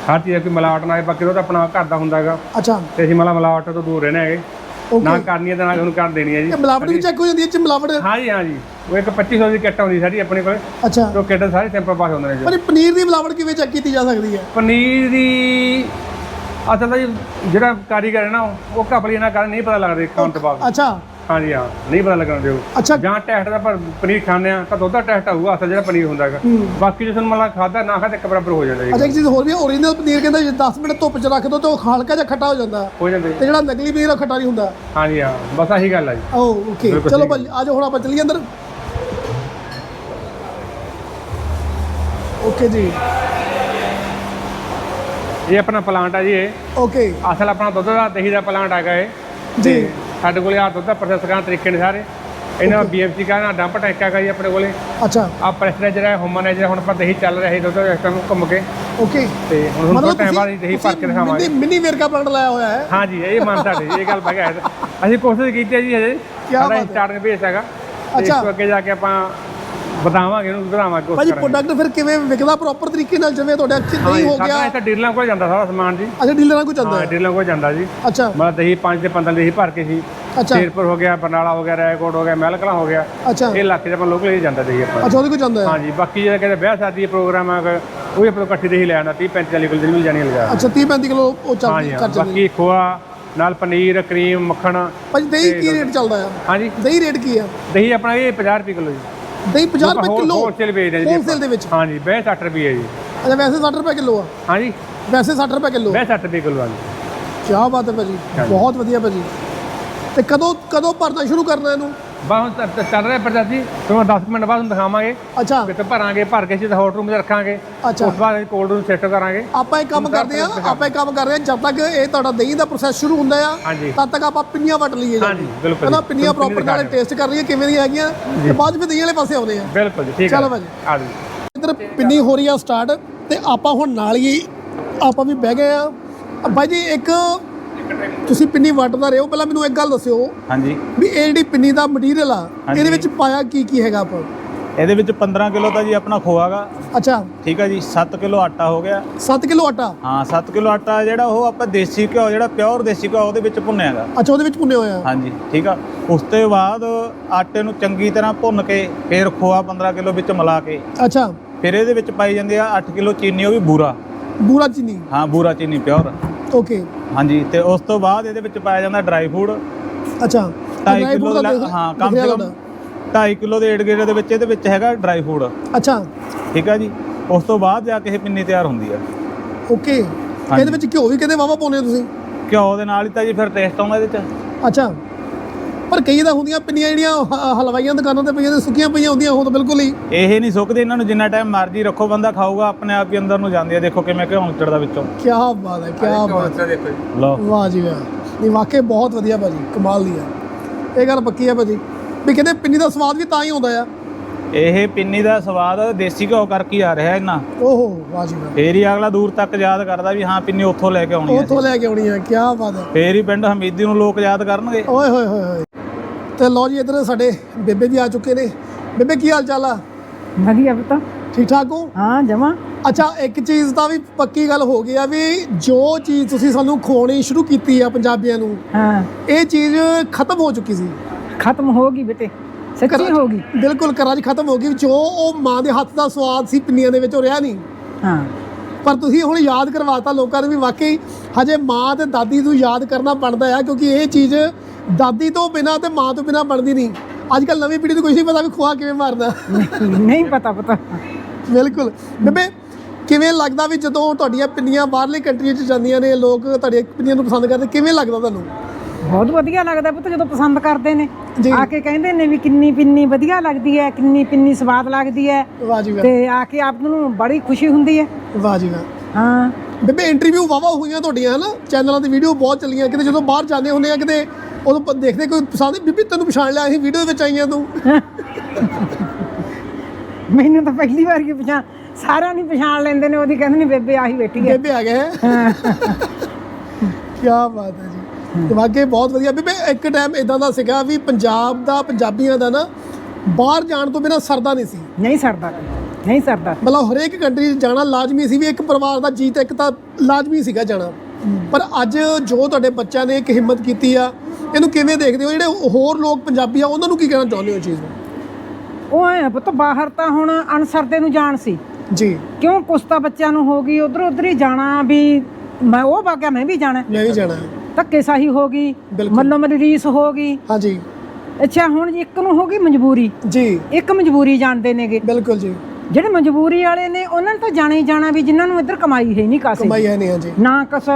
ਹਰ ਚੀਜ਼ ਕੋਈ ਮਿਲਾਵਟ ਨਾ ਆਏ ਬਾਕੀ ਉਹ ਤਾਂ ਆਪਣਾ ਘਰ ਦਾ ਹੁੰਦਾ ਹੈਗਾ। ਅੱਛਾ। ਤੇ ਅਸੀਂ ਮਤਲਬ ਮਿਲਾਵਟ ਤੋਂ ਦੂਰ ਰਹਿਣਾ ਹੈਗੇ। ਨਾ ਕਰਨੀ ਹੈ ਤਾਂ ਨਾ ਉਹਨੂੰ ਕਰ ਦੇਣੀ ਹੈ ਜੀ। ਇਹ ਮਿਲਾਵਟ ਵੀ ਚੈੱਕ ਹੋ ਜਾਂਦੀ ਹੈ ਚ ਮਿਲਾਵਟ? ਹਾਂਜੀ ਹਾਂਜੀ। ਉਹ ਇੱਕ 2500 ਦੀ ਕਿੱਟ ਆਉਂਦੀ ਸਾਡੀ ਆਪਣੇ ਕੋਲ। ਅੱਛਾ। ਉਹ ਕਿੱਟ ਸਾਰੇ ਸੈਂਪਲ ਪਾਸ ਹੁੰਦੇ ਨੇ ਜੀ। ਪਰ ਪਨੀਰ ਦੀ ਮਿਲਾਵਟ ਕਿਵੇਂ ਚੈੱਕ ਕੀਤੀ ਜਾ ਸਕਦੀ ਹੈ? ਪਨੀਰ ਦੀ ਅਸਲ ਦਾ ਜਿਹੜਾ ਕਾਰੀਗਰ ਹੈ ਨਾ ਉਹ ਕਪਲੀ ਨਾ ਕਰ ਨਹੀਂ ਪਤਾ ਲੱਗਦਾ ਖਾਣ ਤੋਂ ਬਾਅਦ। ਅੱਛਾ। ਹਾਂਜੀ ਹਾਂ। ਨਹੀਂ ਪਤਾ ਲੱਗਣ ਦਿਓ। ਅੱਛਾ। ਜਾਂ ਟੈਸਟ ਦਾ ਪਰ ਪਨੀਰ ਖਾਂਦੇ ਆ ਤਾਂ ਦੁੱਧ ਦਾ ਟੈਸਟ ਆਊਗਾ ਅਸਲ ਜਿਹੜਾ ਪਨੀਰ ਹੁੰਦਾ ਹੈਗਾ। ਬਾਕੀ ਜੇ ਤੁਹਾਨੂੰ ਮਤਲਬ ਖਾਦਾ ਨਾ ਖਾਦੇ ਇੱਕ ਬਰਾਬਰ ਹੋ ਜਾਂਦਾ ਜੀ। ਅੱਛਾ ਇੱਕ ਚੀਜ਼ ਹੋਰ ਵੀ ਓਰੀਜਨਲ ਪਨੀਰ ਕਹਿੰਦਾ ਜੇ 10 ਮਿੰਟ ਧੁੱਪ 'ਚ ਰੱਖ ਦੋ ਤੇ ਉਹ ਹਲਕਾ ਜਿਹਾ ਖੱਟਾ ਹੋ ਜਾਂਦਾ। ਹੋ ਜਾਂਦਾ ਤੇ ਜਿਹੜਾ ਨਕਲੀ ਪਨੀਰ ਉਹ ਖੱਟਾ ਨਹੀਂ ਹੁੰਦਾ। ਹਾਂਜੀ ਹਾਂ। ਬਸ ਆਹੀ ਗੱਲ ਆ ਜੀ। ਓ ਓਕੇ। ਚਲੋ ਭਾਜੀ ਆਜੋ ਹੁਣ ਆਪਾਂ ਚੱਲੀਏ ਅੰਦਰ। ਓਕੇ ਜੀ। ਇਹ ਆਪਣਾ ਪਲਾਂਟ ਆ ਜੀ ਇਹ। ਓਕੇ। ਅਸਲ ਆਪਣਾ ਦੁੱਧ ਦਾ ਦਹੀਂ ਦਾ ਪਲਾਂਟ ਹੈਗਾ ਇਹ। ਜੀ। ਸਾਡੇ ਕੋਲੇ ਆ ਦੁੱਧ ਦਾ ਪ੍ਰੋਸੈਸ ਕਰਨ ਤਰੀਕੇ ਨੇ ਸਾਰੇ ਇਹਨਾਂ ਬੀਐਮਸੀ ਕਹਿੰਦਾ ਡੰਪ ਟੈਂਕ ਹੈਗਾ ਜੀ ਆਪਣੇ ਕੋਲੇ। ਅੱਛਾ। ਆ ਪ੍ਰੈਸ਼ਰਾਈਜ਼ਰ ਹੈ ਹੋਮਨਾਈਜ਼ਰ ਹੁਣ ਪਰ ਦਹੀਂ ਚੱਲ ਰਿਹਾ ਦੁੱਧ ਇਸ ਟਾਈਮ ਘੁੰਮ ਕੇ। ਓਕੇ ਤੇ ਹੁਣ ਹੁਣ ਟਾਈਮ ਬਾਅਦ ਹੀ ਦਹੀਂ ਭਰ ਕੇ ਦਿਖਾਵਾਂਗੇ। ਮਿੰਨੀ ਵੇਰਕਾ ਪਲਾਂਟ ਲਾਇਆ ਹੋਇਆ ਹੈ। ਹਾਂਜੀ ਇਹ ਮੰਨ ਸਾਡੇ ਇਹ ਗੱਲ ਬਗਾ ਅਸੀਂ ਕੋਸ਼ਿਸ਼ ਕੀਤੀ ਹੈ ਜੀ ਹਜੇ। ਸਾਡਾ ਬਾਤ ਹੈ। ਸਟਾਰਟ ਬੇਸ ਹੈਗਾ। ਅੱਛਾ। ਅੱਗੇ ਜਾ ਕੇ ਆਪਾਂ ਬਤਾਵਾਂਗੇ ਇਹਨੂੰ ਭਾਜੀ ਕੋਸ਼ਿਸ਼ ਕਰਾਂਗੇ। ਪ੍ਰੋਡਕਟ ਫਿਰ ਕਿਵੇਂ ਵਿਕਦਾ ਪ੍ਰੋਪਰ ਤਰੀਕੇ ਨਾਲ ਜਿਵੇਂ ਤੁਹਾਡੇ ਨਹੀਂ ਹੋ ਸਾਡਾ ਗਿਆ ਇੱਥੇ ਡੀਲਰਾਂ ਕੋਲ ਜਾਂਦਾ ਸਾਰਾ ਸਮਾਨ ਜੀ। ਅੱਛਾ ਡੀਲਰਾਂ ਕੋਲ ਜਾਂਦਾ ਹਾਂ ਹੈ। ਡੀਲਰਾਂ ਕੋਲ ਜਾਂਦਾ ਜੀ। ਅੱਛਾ। ਮਤਲਬ ਦਹੀਂ 5 ਤੇ 15 ਦਹੀਂ ਭਰ ਕੇ ਸੀ ਅੱਛਾ। ਸ਼ੇਰਪੁਰ ਹੋ ਗਿਆ ਬਰਨਾਲਾ ਹੋ ਗਿਆ ਰਾਏਕੋਟ ਹੋ ਗਿਆ ਮਹਿਲਕਲਾਂ ਹੋ ਗਿਆ। ਅੱਛਾ। ਇਹ ਇਲਾਕੇ 'ਚ ਆਪਾਂ ਲੋਕਲ ਹੀ ਜਾਂਦਾ ਦਹੀਂ ਆਪਾਂ। ਅੱਛਾ ਉਹਦੇ ਕੋਲ ਜਾਂਦਾ ਹੈ। ਹਾਂਜੀ ਬਾਕੀ ਜਿਹੜਾ ਕਹਿੰਦੇ ਵਿਆਹ ਸ਼ਾਦੀ ਦੇ ਪ੍ਰੋਗਰਾਮ ਆ ਉਹ ਵੀ ਆਪਾਂ ਨੂੰ ਇਕੱਠੀ ਦਹੀਂ ਲੈ ਆਉਣਾ 30 35 40 ਕਿਲੋ ਦੀ ਮਿਲ ਜਾਣੀ ਲਗਾ। ਅੱਛਾ 30 35 ਕਿਲੋ ਉਹ ਚੱਲ ਹਾਂਜੀ ਹਾਂ ਕਰ ਜਾਂਦੀ ਬਾਕੀ ਖੋਆ ਨਾਲ ਪਨੀਰ ਕਰੀਮ ਮੱਖਣ ਭਾਜੀ ਦਹੀਂ ਕੀ ਰੇਟ ਚੱਲਦਾ ਆ? ਹਾਂਜੀ। ਦਹੀਂ ਰੇਟ ਕੀ ਆ? ਦਹੀਂ ਆਪਣਾ ਇਹ 50 ਰੁਪਏ ਕਿਲੋ ਜੀ। ਦਹੀਂ 50 ਰੁਪਏ ਕਿਲੋ ਹੋਲਸੇਲ ਵੇਚਦੇ ਜੀ ਹੋਲਸੇਲ ਦੇ ਵਿੱਚ। ਹਾਂਜੀ ਬਹਿ 60 ਰੁਪਏ ਜੀ। ਅੱਛਾ ਵੈਸੇ 60 ਰੁਪਏ ਕਿਲੋ ਆ? ਹਾਂਜੀ। ਵੈਸੇ 60 ਰੁਪਏ ਕਿਲੋ ਬਹਿ 60 ਰੁਪਏ ਕਿਲੋ ਹਾਂਜੀ ਕੀ ਬਾਤ ਹੈ ਭਾਜੀ। ਬਹੁਤ ਵਧੀਆ ਭਾਜੀ। ਤੇ ਕਦੋਂ ਕਦੋਂ ਭਰਨਾ ਸ਼ੁਰੂ ਕਰਨਾ ਇਹਨੂੰ? ਬਾ ਹੁਣ ਤਾਂ ਚੱਲ ਰਿਹਾ ਪ੍ਰਜਾਤੀ ਤੁਹਾਨੂੰ 10 ਮਿੰਟ ਬਾਅਦ ਦਿਖਾਵਾਂਗੇ। ਅੱਛਾ। ਕਿਤੇ ਭਰਾਂਗੇ ਭਰ ਕੇ ਸਿੱਧਾ ਹੌਟ ਰੂਮ 'ਚ ਰੱਖਾਂਗੇ। ਅੱਛਾ। ਉਸ ਤੋਂ ਬਾਅਦ ਕੋਲਡ ਰੂਮ ਸੈੱਟ ਕਰਾਂਗੇ। ਆਪਾਂ ਇੱਕ ਕੰਮ ਕਰਦੇ ਆ ਆਪਾਂ ਇੱਕ ਕੰਮ ਕਰਦੇ ਆ ਜਦ ਤੱਕ ਇਹ ਤੁਹਾਡਾ ਦਹੀਂ ਦਾ ਪ੍ਰੋਸੈਸ ਸ਼ੁਰੂ ਹੁੰਦਾ ਆ ਤਦ ਤੱਕ ਆਪਾਂ ਪਿੰਨੀਆਂ ਵਟ ਲਈਏ ਹਾਂਜੀ ਬਿਲਕੁਲ ਜੀ। ਪਿੰਨੀਆਂ ਪ੍ਰੋਪਰ ਨਾਲੇ ਟੇਸਟ ਕਰ ਲਈਏ ਕਿਵੇਂ ਦੀਆਂ ਹੈਗੀਆਂ ਤੇ ਬਾਅਦ ਵਿੱਚ ਦਹੀਂ ਵਾਲੇ ਪਾਸੇ ਆਉਂਦੇ ਆ। ਬਿਲਕੁਲ ਜੀ ਠੀਕ ਹੈ ਚਲੋ ਭਾਜੀ। ਆ ਜਾਓ ਇੱਧਰ ਪਿੰਨੀ ਹੋ ਰਹੀ ਆ ਸਟਾਰਟ ਤੇ ਆਪਾਂ ਹੁਣ ਨਾਲ ਹੀ ਆਪਾਂ ਵੀ ਬਹਿ ਗਏ ਆ। ਬਾਈ ਜੀ ਇੱਕ ਤੁਸੀਂ ਪਿੰਨੀ ਵੱਟਦਾ ਰਹੇ। ਹੋ ਪਹਿਲਾਂ ਮੈਨੂੰ ਇੱਕ ਗੱਲ ਦੱਸਿਓ ਹਾਂਜੀ। ਵੀ ਇਹ ਜਿਹੜੀ ਪਿੰਨੀ ਦਾ ਮਟੀਰੀਅਲ ਆ ਹਾਂਜੀ। ਇਹਦੇ ਵਿੱਚ ਪਾਇਆ ਕੀ ਕੀ ਹੈਗਾ ਆਪਾਂ? ਇਹਦੇ ਵਿੱਚ 15 ਕਿਲੋ ਤਾਂ ਜੀ ਆਪਣਾ ਖੋਆਗਾ ਅੱਛਾ। ਠੀਕ ਹੈ ਜੀ 7 ਕਿਲੋ ਆਟਾ ਹੋ ਗਿਆ। 7 ਕਿਲੋ ਆਟਾ? ਹਾਂ 7 ਕਿਲੋ ਆਟਾ ਜਿਹੜਾ ਉਹ ਆਪਾਂ ਦੇਸੀ ਘਿਓ ਜਿਹੜਾ ਪਿਓਰ ਦੇਸੀ ਘਿਓ ਉਹਦੇ ਵਿੱਚ ਭੁੰਨਿਆਗਾ ਅੱਛਾ ਉਹਦੇ ਵਿੱਚ ਭੁੰਨੇ ਹੋਏ ਆ? ਹਾਂਜੀ ਠੀਕ ਆ। ਉਸ ਤੋਂ ਬਾਅਦ ਆਟੇ ਨੂੰ ਚੰਗੀ ਤਰ੍ਹਾਂ ਭੁੰਨ ਕੇ ਫਿਰ ਖੋਆ 15 ਕਿਲੋ ਵਿੱਚ ਮਿਲਾ ਕੇ। ਅੱਛਾ। ਫਿਰ ਇਹਦੇ ਵਿੱਚ ਪਾਈ ਜਾਂਦੀ ਆ 8 ਕਿਲੋ ਚੀਨੀ ਉਹ ਵੀ ਬੂਰਾ। ਬੂਰਾ ਚੀਨੀ? ਹਾਂ ਬੂਰਾ ਚੀਨੀ ਪਿਓਰ। ਓਕੇ ਹਾਂਜੀ ਤੇ ਉਸ ਤੋਂ ਬਾਅਦ ਇਹਦੇ ਵਿੱਚ ਪਾਇਆ ਜਾਂਦਾ ਡਰਾਈ ਫੂਡ ਅੱਛਾ 2.5 dry ਕਿਲੋ fruit ਦਾ ਦੇਖ- ਹਾਂ ਕਮ ਸੇ ਰਿਹਾ ਕਮ 2.5 ਕਿਲੋ ਦੇ ਗੇੜੇ ਦੇ ਵਿੱਚ ਇਹਦੇ ਵਿੱਚ ਹੈਗਾ ਡਰਾਈ ਫੂਡ ਅੱਛਾ। ਠੀਕ ਆ ਜੀ? ਉਸ ਤੋਂ ਬਾਅਦ ਜਾ ਕੇ ਇਹ ਪਿੰਨੀ ਤਿਆਰ ਹੁੰਦੀ ਆ। ਓਕੇ। ਇਹਦੇ ਵਿੱਚ ਘਿਓ ਵੀ ਕਹਿੰਦੇ ਵਾਵਾ ਪਾਉਂਦੇ ਹੋ ਤੁਸੀਂ? ਘਿਓ ਦੇ ਨਾਲ ਹੀ ਤਾਂ ਜੀ ਫਿਰ ਟੇਸਟ ਆਉਂਦਾ ਇਹਦੇ ਚ। ਅੱਛਾ। ਪਰ ਕਈ ਤਾਂ ਹੁੰਦੀਆਂ ਪਿੰਨੀਆਂ ਜਿਹੜੀਆਂ ਹ- ਹਲਵਾਈਆਂ ਦੁਕਾਨਾਂ ਤੇ ਪਈਆਂ ਤੇ ਸੁੱਕੀਆਂ ਪਈਆਂ ਹੁੰਦੀਆਂ ਉਹ ਤਾਂ ਬਿਲਕੁਲ ਹੀ। ਇਹ ਨਹੀਂ ਸੁੱਕਦੇ ਇਹਨਾਂ ਨੂੰ ਜਿੰਨਾ ਟਾਈਮ ਮਰਜ਼ੀ ਰੱਖੋ ਬੰਦਾ ਖਾਊਗਾ ਆਪਣੇ ਆਪ ਹੀ ਅੰਦਰ ਨੂੰ ਜਾਂਦੀ ਹੈ ਦੇਖੋ ਕਿਵੇਂ ਘਿਓ ਚੜਦਾ ਵਿੱਚੋਂ। ਕੀ ਬਾਤ ਹੈ ਕੀ ਬਾਤ ਹੈ। ਦੇਖੋ ਜੀ। ਲਓ। ਵਾਹ ਜੀ ਵਾਹ। ਨਹੀਂ ਵਾਕਈ ਬਹੁਤ ਵਧੀਆ ਭਾਜੀ ਕਮਾਲ ਦੀ ਹੈ ਇਹ ਗੱਲ ਪੱਕੀ ਹੈ ਭਾਜੀ। ਵੀ ਕਹਿੰਦੇ ਪਿੰਨੀ ਦਾ ਸਵਾਦ ਵੀ ਤਾਂ ਹੀ ਆਉਂਦਾ ਆ। ਇਹ ਪਿੰਨੀ ਦਾ ਸਵਾਦ ਦੇਸੀ ਘਿਓ ਕਰਕੇ ਹੀ ਆ ਰਿਹਾ ਇਹਨਾਂ ਓਹੋ ਵਾਹ ਜੀ ਵਾਹ। ਫੇਰ ਹੀ ਅਗਲਾ ਦੂਰ ਤੱਕ ਯਾਦ ਕਰਦਾ ਵੀ ਹਾਂ ਪਿੰਨੀ ਉੱਥੋਂ ਲੈ ਕੇ ਆਉਣੀ ਹੈ ਉੱਥੋਂ ਲੈ ਕੇ ਆਉਣੀ ਹੈ ਕੀ ਬਾਤ ਹੈ। ਫੇਰ ਹੀ ਪਿੰਡ ਹਮੀਦੀ ਨੂੰ ਲੋਕ ਯਾਦ ਕਰਨਗੇ। ਓਏ ਹੋਏ ਹੋਏ ਹੋਏ। ਤੇ ਲਓ ਜੀ ਇੱਧਰ ਸਾਡੇ ਬੇਬੇ ਵੀ ਆ ਚੁੱਕੇ ਨੇ। ਬੇਬੇ ਕੀ ਹਾਲ ਚਾਲ ਆ? ਵਧੀਆ ਪੁੱਤ। ਠੀਕ ਠਾਕ ਹੋ? ਹਾਂ ਜਮਾ। ਅੱਛਾ ਇੱਕ ਚੀਜ਼ ਦਾ ਵੀ ਪੱਕੀ ਗੱਲ ਹੋ ਗਈ ਆ ਵੀ ਜੋ ਚੀਜ਼ ਤੁਸੀਂ ਸਾਨੂੰ ਖਵਾਉਣੀ ਸ਼ੁਰੂ ਕੀਤੀ ਆ ਪੰਜਾਬੀਆਂ ਨੂੰ ਹਾਂ। ਇਹ ਚੀਜ਼ ਖਤਮ ਹੋ ਚੁੱਕੀ ਸੀ। ਖਤਮ ਹੋ ਗਈ ਬੇਟੇ। ਸੱਚੀ ਹੋ ਗਈ। ਬਿਲਕੁਲ 'ਚ ਖਤਮ ਹੋ ਗਈ ਜੋ ਉਹ ਮਾਂ ਦੇ ਹੱਥ ਦਾ ਸਵਾਦ ਸੀ ਪਿੰਨੀਆਂ ਦੇ ਵਿੱਚ ਉਹ ਰਿਹਾ ਨਹੀਂ। ਹਾਂ। ਪਰ ਤੁਸੀਂ ਹੁਣ ਯਾਦ ਕਰਵਾਤਾ ਲੋਕਾਂ ਨੂੰ ਵੀ ਵਾਕਈ ਹਜੇ ਮਾਂ ਤੇ ਦਾਦੀ ਨੂੰ ਯਾਦ ਕਰਨਾ ਬਣਦਾ ਆ ਕਿਉਂਕਿ ਇਹ ਚੀਜ਼ ਦਾਦੀ ਤੋਂ ਬਿਨਾ ਤੇ ਮਾਂ ਤੋਂ ਬਿਨਾ ਬਣਦੀ ਨਹੀਂ। ਅੱਜ ਕੱਲ ਨਵੀਂ ਪੀੜ੍ਹੀ ਨੂੰ ਕੁਝ ਨਹੀਂ ਪਤਾ ਵੀ ਖਵਾ ਕਿਵੇਂ ਮਾਰਦਾ। ਨਹੀਂ ਨਹੀਂ ਪਤਾ ਪਤਾ। ਬਿਲਕੁਲ। ਬੇਬੇ ਕਿਵੇਂ ਲੱਗਦਾ ਵੀ ਜਦੋਂ ਤੁਹਾਡੀਆਂ ਪਿੰਨੀਆਂ ਬਾਹਰਲੇ ਕੰਟਰੀਆਂ 'ਚ ਜਾਂਦੀਆਂ ਨੇ ਲੋਕ ਤੁਹਾਡੀਆਂ ਪਿੰਨੀਆਂ ਨੂੰ ਪਸੰਦ ਕਰਦੇ ਕਿਵੇਂ ਲੱਗਦਾ ਤੁਹਾਨੂੰ? ਬਹੁਤ ਵਧੀਆ ਲੱਗਦਾ ਪੁੱਤ ਜਦੋਂ ਪਸੰਦ ਕਰਦੇ ਨੇ। ਆ ਕੇ ਕਹਿੰਦੇ ਨੇ ਵੀ ਕਿੰਨੀ ਪਿੰਨੀ ਵਧੀਆ ਲੱਗਦੀ ਹੈ ਕਿੰਨੀ ਪਿੰਨੀ ਸਵਾਦ ਲੱਗਦੀ ਹੈ। ਵਾਹ ਜੀ ਵਾਹ। ਤੇ ਆ ਕੇ ਆਪ ਨੂੰ ਬੜੀ ਖੁਸ਼ੀ ਹੁੰਦੀ ਹੈ। ਵਾਹ ਜੀ ਵਾਹ। ਹਾਂ। ਬੇਬੇ ਇੰਟਰਵਿਊ ਵਾਵਾ ਹੋਈਆਂ ਤੁਹਾਡੀਆਂ ਹਨਾ? ਚੈਨਲਾਂ ਤੇ ਵੀਡੀਓ ਬਹੁਤ ਚੱਲੀਆਂ। ਕਿਤੇ ਜਦੋਂ ਬਾਹਰ ਜਾਂਦੇ ਹੁੰਦੇ ਆ ਕਿਤੇ ਉਦੋਂ ਦੇਖਦੇ ਕੋਈ ਪਸੰਦ ਬੀਬੀ ਤੈਨੂੰ ਪਛਾਣ ਲਿਆ ਅਸੀਂ ਵੀਡੀਓ ਵਿੱਚ ਆਈਆਂ ਤੂੰ। ਮੈਨੂੰ ਤਾਂ ਪਹਿਲੀ ਵਾਰ ਹੀ ਪਛਾਣ ਸਾਰਿਆਂ ਨੂੰ ਪਛਾਣ ਲੈਂਦੇ ਨੇ। ਉਹਦੀ ਕਹਿੰਦੇ ਨੇ ਬੇਬੇ ਆਹੀ ਬੈਠੀ ਹੈ। ਬੇਬੇ ਆ ਗਏ। ਕੀ ਬਾਤ ਹੈ ਜੀ। ਤੇ ਵਾਕਈ ਬਹੁਤ ਵਧੀਆ। ਬੇਬੇ ਇੱਕ ਟਾਈਮ ਇਦਾਂ ਦਾ ਸੀਗਾ ਵੀ ਪੰਜਾਬ ਦਾ ਪੰਜਾਬੀਆਂ ਦਾ ਨਾ ਬਾਹਰ ਜਾਣ ਤੋਂ ਬਿਨਾ ਸਰਦਾ ਨਹੀਂ ਸੀ। ਨਹੀਂ ਸਰਦਾ ਨਹੀਂ ਸਰਦਾ। ਮਤਲਬ ਹਰੇਕ ਕੰਟਰੀ 'ਚ ਜਾਣਾ ਲਾਜ਼ਮੀ ਸੀ ਵੀ ਇੱਕ ਪਰਿਵਾਰ ਦਾ ਜੀਤ ਇੱਕ ਤਾਂ ਲਾਜ਼ਮੀ ਸੀਗਾ ਜਾਣਾ। ਪਰ ਅੱਜ ਜੋ ਤੁਹਾਡੇ ਬੱਚਿਆਂ ਨੇ ਇੱਕ ਹਿੰਮਤ ਕੀਤੀ ਆ ਇਹਨੂੰ ਕਿਵੇਂ ਦੇਖਦੇ ਹੋ? ਜਿਹੜੇ ਹੋਰ ਲੋਕ ਪੰਜਾਬੀ ਆ ਉਹਨਾਂ ਨੂੰ ਕੀ ਕਹਿਣਾ ਚਾਹੁੰਦੇ ਹੋ ਚੀਜ਼ ਨੂੰ? ਉਹ ਐ ਪੁੱਤ ਬਾਹਰ ਤਾਂ ਹੁਣ ਅਨਸਰਦੇ ਨੂੰ ਜਾਣ ਸੀ। ਜੀ। ਕਿਉਂ ਕੁਛ ਤਾਂ ਬੱਚਿਆਂ ਨੂੰ ਹੋ ਗਈ ਉਧਰ ਉਧਰ ਹੀ ਜਾਣਾ ਵੀ ਮੈਂ ਉਹ ਬਾਗਿਆ ਮੈਂ ਵੀ ਜਾਣਾ। ਮੈਂ ਵੀ ਜਾਣਾ। ਹੈ ਧੱਕੇ ਸਾਹੀ ਹੋ ਗਈ ਬਿਲਕੁਲ। ਮੱਲੋ ਮੱਲੀ ਰੀਸ ਹੋ ਗਈ। ਹਾਂਜੀ। ਅੱਛਾ ਹੁਣ ਜੀ ਇੱਕ ਨੂੰ ਹੋ ਗਈ ਮਜਬੂਰੀ? ਜੀ। ਇੱਕ ਮਜਬੂਰੀ ਜਾਣਦੇ ਨੇਗੇ। ਬਿਲਕੁਲ ਜੀ। ਜਿਹੜੇ ਮਜਬੂਰੀ ਵਾਲੇ ਨੇ ਉਹਨਾਂ ਨੂੰ ਤਾਂ ਜਾਣਾ ਹੀ ਜਾਣਾ ਵੀ ਜਿਨ੍ਹਾਂ ਨੂੰ ਇੱਧਰ ਕਮਾਈ ਹੈ ਨਹੀਂ ਕਾਸੇ। ਕਮਾਈ ਹੈ ਨਹੀਂ ਹਾਂਜੀ। ਨਾ ਕਸ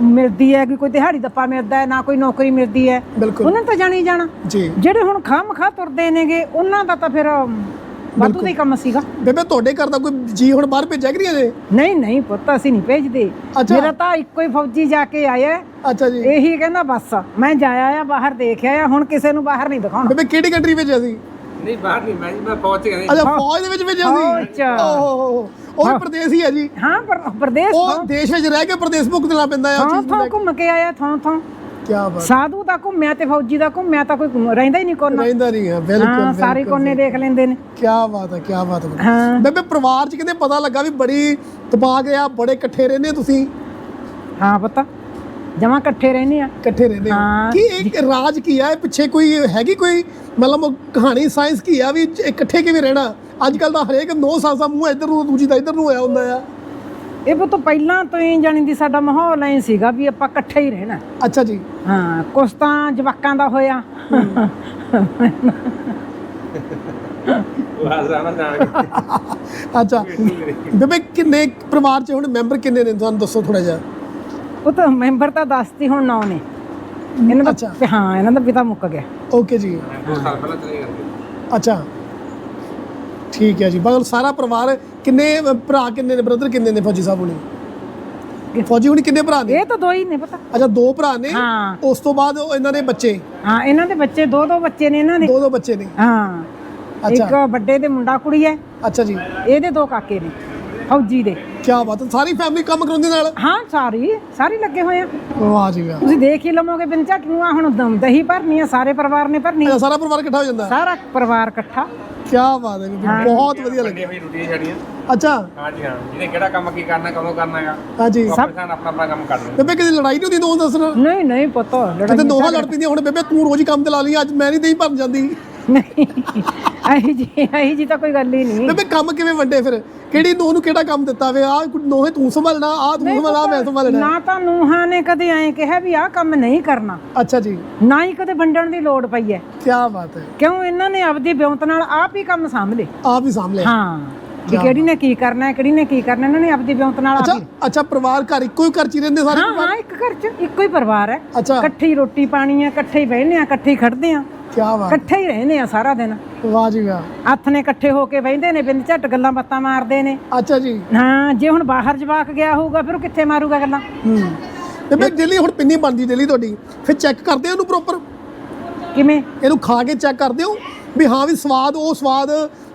ਮਿਲਦੀ ਹੈ ਕਿ ਕੋਈ ਦਿਹਾੜੀ ਦੱਪਾ ਮਿਲਦਾ ਹੈ ਨਾ ਕੋਈ ਨੌਕਰੀ ਮਿਲਦੀ ਹੈ। ਬਿਲਕੁਲ। ਉਹਨਾਂ ਨੂੰ ਤਾਂ ਜਾਣਾ ਹੀ ਜਾਣਾ। ਜੀ। ਜਿਹੜੇ ਹੁਣ ਖਾਮ ਖਾ ਤੁਰਦੇ ਨੇਗੇ ਉਹਨਾਂ ਦਾ ਤਾਂ ਫਿਰ ਵਾਧੂ ਦਾ ਹੀ ਕੰਮ ਸੀਗਾ। ਬੇਬੇ ਤੁਹਾਡੇ ਘਰ ਦਾ ਕੋਈ ਜੀ ਹੁਣ ਬਾਹਰ ਭੇਜਿਆ ਕਿ ਨਹੀਂ ਅਜੇ? ਨਹੀਂ ਨਹੀਂ ਪੁੱਤ ਅਸੀਂ ਨਹੀਂ ਭੇਜਦੇ। ਅੱਛਾ। ਮੇਰਾ ਤਾਂ ਇੱਕੋ ਹੀ ਫੌਜੀ ਜਾ ਕੇ ਆਇਆ। ਅੱਛਾ ਜੀ। ਇਹੀ ਕਹਿੰਦਾ ਬਸ ਮੈਂ ਜਾਇਆ ਆ ਬਾਹਰ ਦੇਖ ਆਇਆ ਹੁਣ ਕਿਸੇ ਨੂੰ ਬਾਹਰ ਨਹੀਂ ਦਿਖਾਉਣਾ। ਬੇਬੇ ਕਿਹੜੀ ਕੰਟਰੀ ਭੇਜਿਆ ਸੀ? ਨਹੀਂ ਬਾਹਰ ਨਹੀਂ ਮੈਂ ਮੈਂ ਪਹੁੰਚ ਗਿਆ ਅੱਛਾ ਫੌਜ ਦੇ ਵਿੱਚ ਭੇਜਿਆ ਸੀ। ਓਹ ਉਹ ਵੀ ਪ੍ਰਦੇਸ਼ ਹੀ ਹੈ ਜੀ। ਹਾਂ ਪਰ ਪ੍ਰਦੇਸ਼ ਉਹ ਦੇਸ਼ ਵਿੱਚ ਰਹਿ ਕੇ ਪ੍ਰਦੇਸ਼ ਭੁਗਤਣਾ ਪੈਂਦਾ ਹੈ ਉਹ ਥਾਂ ਚੀਜ਼ ਥਾਂ ਘੁੰਮ ਕੇ ਆਇਆ ਥਾਂ ਥਾਂ। ਕੀ ਬਾਤ। ਸਾਧੂ ਦਾ ਘੁੰਮਿਆ ਤੇ ਫੌਜੀ ਦਾ ਘੁੰਮਿਆ ਤਾਂ ਕੋਈ ਰਹਿੰਦਾ ਹੀ ਨਹੀਂ ਕੋਨਾ। ਰਹਿੰਦਾ ਨਹੀਂ ਹੈ ਹਾਂ ਬਿਲਕੁਲ ਸਾਰੇ ਕੋਨੇ ਦੇਖ ਲੈਂਦੇ ਨੇ। ਕੀ ਬਾਤ ਹੈ ਕੀ ਬਾਤ ਹੈ। ਹਾਂ। ਬੇਬੇ ਪਰਿਵਾਰ ਚ ਕਹਿੰਦੇ ਪਤਾ ਲੱਗਾ ਵੀ ਬੜੀ ਤਬਾਗ ਆ ਬੜੇ ਇਕੱਠੇ ਰਹਿੰਦੇ ਤੁਸੀਂ? ਹਾਂ ਪਤਾ। ਜਮਾ ਇਕੱਠੇ ਰਹਿੰਦੇ ਆ। ਇਕੱਠੇ ਰਹਿੰਦੇ ਹੋ। ਹਾਂ। ਕੀ ਇੱਕ ਰਾਜ ਕੀ ਆ? ਇਹ ਪਿੱਛੇ ਕੋਈ ਹੈਗੀ ਕੋਈ ਮਤਲਬ ਉਹ ਕਹਾਣੀ ਸਾਇੰਸ ਕੀ ਆ ਵੀ ਇਕੱਠੇ ਕਿਵੇਂ ਰਹਿਣਾ? ਅੱਜ ਕੱਲ ਤਾਂ ਹਰੇਕ ਨੌ ਸਾਂਸਾ ਮੂੰਹ ਇੱਧਰ ਨੂੰ ਦੂਜੀ ਦਾ ਇੱਧਰ ਨੂੰ ਹੋਇਆ ਹੁੰਦਾ ਆ। ਇਹ ਪੁੱਤ ਪਹਿਲਾਂ ਤੋਂ ਹੀ ਜਾਣੀ ਦੀ ਸਾਡਾ ਮਾਹੌਲ ਐ ਸੀਗਾ ਵੀ ਆਪਾਂ ਇਕੱਠੇ ਹੀ ਰਹਿਣਾ। ਅੱਛਾ ਜੀ। ਹਾਂ ਕੁਛ ਤਾਂ ਜਵਾਕਾਂ ਦਾ ਹੋਇਆ। ਉਹ ਹਜ਼ਾਰਾਂ ਜਾਣ ਅੱਛਾ। ਬੇਬੇ ਕਿੰਨੇ ਪਰਿਵਾਰ ਚ ਹੁਣ ਮੈਂਬਰ ਕਿੰਨੇ ਨੇ? ਤੁਹਾਨੂੰ ਦੱਸੋ ਥੋੜਾ ਜਿਹਾ। ਉਹ ਤਾਂ ਮੈਂਬਰ ਤਾਂ ਦੱਸਤੀ ਹੁਣ ਨੌ ਨੇ। ਇਹਨਾਂ ਅੱਛਾ। ਦਾ ਹਾਂ ਇਹਨਾਂ ਦਾ ਪਿਤਾ ਮੁੱਕ ਗਿਆ। ਓਕੇ ਜੀ। ਦੋ ਸਾਲ ਪਹਿਲਾਂ ਚਲੇ ਗਏ ਅੱਛਾ। ਠੀਕ ਹੈ ਜੀ। ਬਗਲ ਸਾਰਾ ਪਰਿਵਾਰ ਕਿੰਨੇ ਭਰਾ ਕਿੰਨੇ ਨੇ? ਬ੍ਰਦਰ ਕਿੰਨੇ ਨੇ ਫੌਜੀ ਸਾਹਿਬ ਹੁਣੀ? ਫੌਜੀ ਹੁਣੀ ਕਿੰਨੇ ਭਰਾ ਨੇ? ਇਹ ਤਾਂ ਦੋ ਹੀ ਨੇ ਪਤਾ। ਅੱਛਾ ਦੋ ਭਰਾ ਨੇ? ਹਾਂ। ਉਸ ਤੋਂ ਬਾਅਦ ਉਹ ਇਹਨਾਂ ਦੇ ਬੱਚੇ? ਹਾਂ ਇਹਨਾਂ ਦੇ ਬੱਚੇ ਦੋ ਦੋ ਬੱਚੇ ਨੇ ਇਹਨਾਂ ਦੇ। ਦੋ ਦੋ ਬੱਚੇ ਨੇ? ਹਾਂ। ਅੱਛਾ। ਇੱਕ ਵੱਡੇ ਦੇ ਮੁੰਡਾ ਕੁੜੀ ਹੈ। ਅੱਛਾ ਜੀ। ਇਹਦੇ ਦੋ ਕਾਕੇ ਨੇ ਫੌਜੀ ਦੇ। ਕੀ ਬਾਤ ਹੈ। ਸਾਰੀ ਫੈਮਿਲੀ ਕੰਮ ਕਰਾਉਂਦੀ ਨਾਲ? ਹਾਂ ਸਾਰੀ ਸਾਰੀ ਲੱਗੇ ਹੋਏ ਆ। ਵਾਹ ਜੀ ਵਾਹ। ਤੁਸੀਂ ਦੇਖ ਹੀ ਲਵੋਗੇ ਬਿਨ ਝੱਟ ਨੂੰ ਆ ਹੁਣ ਦਮ ਦਹੀਂ ਭਰਨੀ ਆ ਸਾਰੇ ਪਰਿਵਾਰ ਨੇ ਭਰਨੀ ਸਾਰਾ ਪਰਿਵਾਰ ਇਕੱਠਾ ਹੋ ਜਾਂਦਾ? ਸਾਰਾ ਪਰਿਵਾਰ ਇਕੱਠਾ। ਕੀ ਬਾਤ ਹੈ ਬੀਬੀ, ਬਹੁਤ ਵਧੀਆ ਲੱਗਿਆ ਹੋਈ ਰੁਟੀਨ ਛੜੀਆਂ ਅੱਛਾ। ਹਾਂ ਜੀ ਹਾਂ ਜਿਹਨੇ ਕਿਹੜਾ ਕੰਮ ਕੀ ਕਰਨਾ ਕਦੋਂ ਕਰਨਾ ਹੈਗਾ ਹਾਂਜੀ ਆਪਣਾ ਆਪਣਾ ਆਪਣਾ ਕੰਮ ਕਰ ਲੈਂਦੇ। ਬੇਬੇ ਕਿਤੇ ਲੜਾਈ ਨਹੀਂ ਹੁੰਦੀ ਦੋਵਾਂ ਦੱਸਣਾ? ਨਹੀਂ ਨਹੀਂ ਪਤਾ ਕਿਤੇ ਲੜਾਈ ਦੋਹਾਂ ਲੜ ਪੈਂਦੀਆਂ ਹੁਣ ਬੇਬੇ ਤੂੰ ਰੋਜ਼ ਹੀ ਕੰਮ ਤੇ ਲਾ ਲਈ ਅੱਜ ਮੈਂ ਨਹੀਂ ਦਹੀਂ ਭਰਨ ਜਾਂਦੀ। ਨਹੀਂ। ਅਹੀ ਜੀ ਅਹੀ ਜੀ ਤਾਂ ਕੋਈ ਗੱਲ ਹੀ ਨਹੀਂ। ਬੇਬੇ ਕੰਮ ਕਿਵੇਂ ਵੰਡੇ ਫਿਰ? ਕਿਹੜੀ ਨੂੰਹ ਨੂੰ ਕਿਹੜਾ ਕੰਮ ਦਿੱਤਾ ਵੇ? ਆ ਨੋਹੇ ਤੂੰ ਸੰਭਾਲਣਾ ਆ ਤੂੰ ਸੰਭਾਲਣਾ ਮੈਂ ਸੰਭਾਲਣਾ। ਨਾ ਤਾਂ ਨੂਹਾਂ ਨੇ ਕਦੇ ਐਂ ਕਿਹਾ ਵੀ ਆਹ ਕੰਮ ਨਹੀਂ ਕਰਨਾ। ਅੱਛਾ ਜੀ। ਨਾ ਹੀ ਕਦੇ ਵੰਡਣ ਦੀ ਲੋੜ ਪਈ ਹੈ ਕੀ ਬਾਤ ਹੈ। ਕਿਉਂ ਇਹਨਾਂ ਨੇ ਆਪਦੀ ਬਿਉਂਤ ਨਾਲ ਆਪ ਹੀ ਕੰਮ ਸਾਂਭ ਲਏ? ਆਪ ਹੀ ਸਾਂਭ ਲਿਆ ਹਾਂ। ਵੀ ਕਿਹੜੀ ਨੇ ਕੀ ਕਰਨਾ ਹੈ ਕਿਹੜੀ ਨੇ ਕੀ ਕਰਨਾ ਇਹਨਾਂ ਨੇ ਆਪਦੀ ਵਿਉਂਤ ਨਾਲ ਅੱਛਾ ਹੀ ਅੱਛਾ ਪਰਿਵਾਰ ਘਰ ਇੱਕੋ ਹੀ ਘਰ ਚ ਹੀ ਰਹਿੰਦੇ ਸਾਰੇ ਹਾਂ ਹਾਂ ਇੱਕ ਘਰ 'ਚ ਇੱਕੋ ਹੀ ਪਰਿਵਾਰ ਹੈ। ਅੱਛਾ। ਇਕੱਠੇ ਹੀ ਰੋਟੀ ਪਾਣੀ ਆ ਇਕੱਠੇ ਹੀ ਬਹਿੰਦੇ ਆ ਇਕੱਠੇ ਹੀ ਖੜਦੇ ਆ। ਕੀ ਬਾਤ। ਇਕੱਠੇ ਹੀ ਰਹਿੰਦੇ ਆ ਸਾਰਾ ਦਿਨ। ਵਾਹ ਜੀ ਵਾਹ। ਹੱਥ ਨੇ ਇਕੱਠੇ ਹੋ ਕੇ ਬਹਿੰਦੇ ਨੇ ਬਿੰਦ ਝੱਟ ਗੱਲਾਂ ਬਾਤਾਂ ਮਾਰਦੇ ਨੇ। ਅੱਛਾ ਜੀ। ਹਾਂ ਜੇ ਹੁਣ ਬਾਹਰ ਜਵਾਕ ਗਿਆ ਹੋਊਗਾ ਫਿਰ ਉਹ ਕਿੱਥੇ ਮਾਰੂਗਾ ਗੱਲਾਂ? ਹੂੰ। ਤੇ ਮੈਂ ਡੇਲੀ ਹੁਣ ਪਿੰਨੀ ਬਣਦੀ ਡੇਲੀ ਤੁਹਾਡੀ। ਫਿਰ ਚੈੱਕ ਕਰਦੇ ਹੋ ਉਹਨੂੰ ਪ੍ਰੋਪਰ ਕਿਵੇਂ? ਇਹਨੂੰ ਖਾ ਕੇ ਚੈੱਕ ਕਰਦੇ ਹੋ? ਵੀ ਹਾਂ ਵੀ ਸਵਾਦ ਉਹ ਸਵਾਦ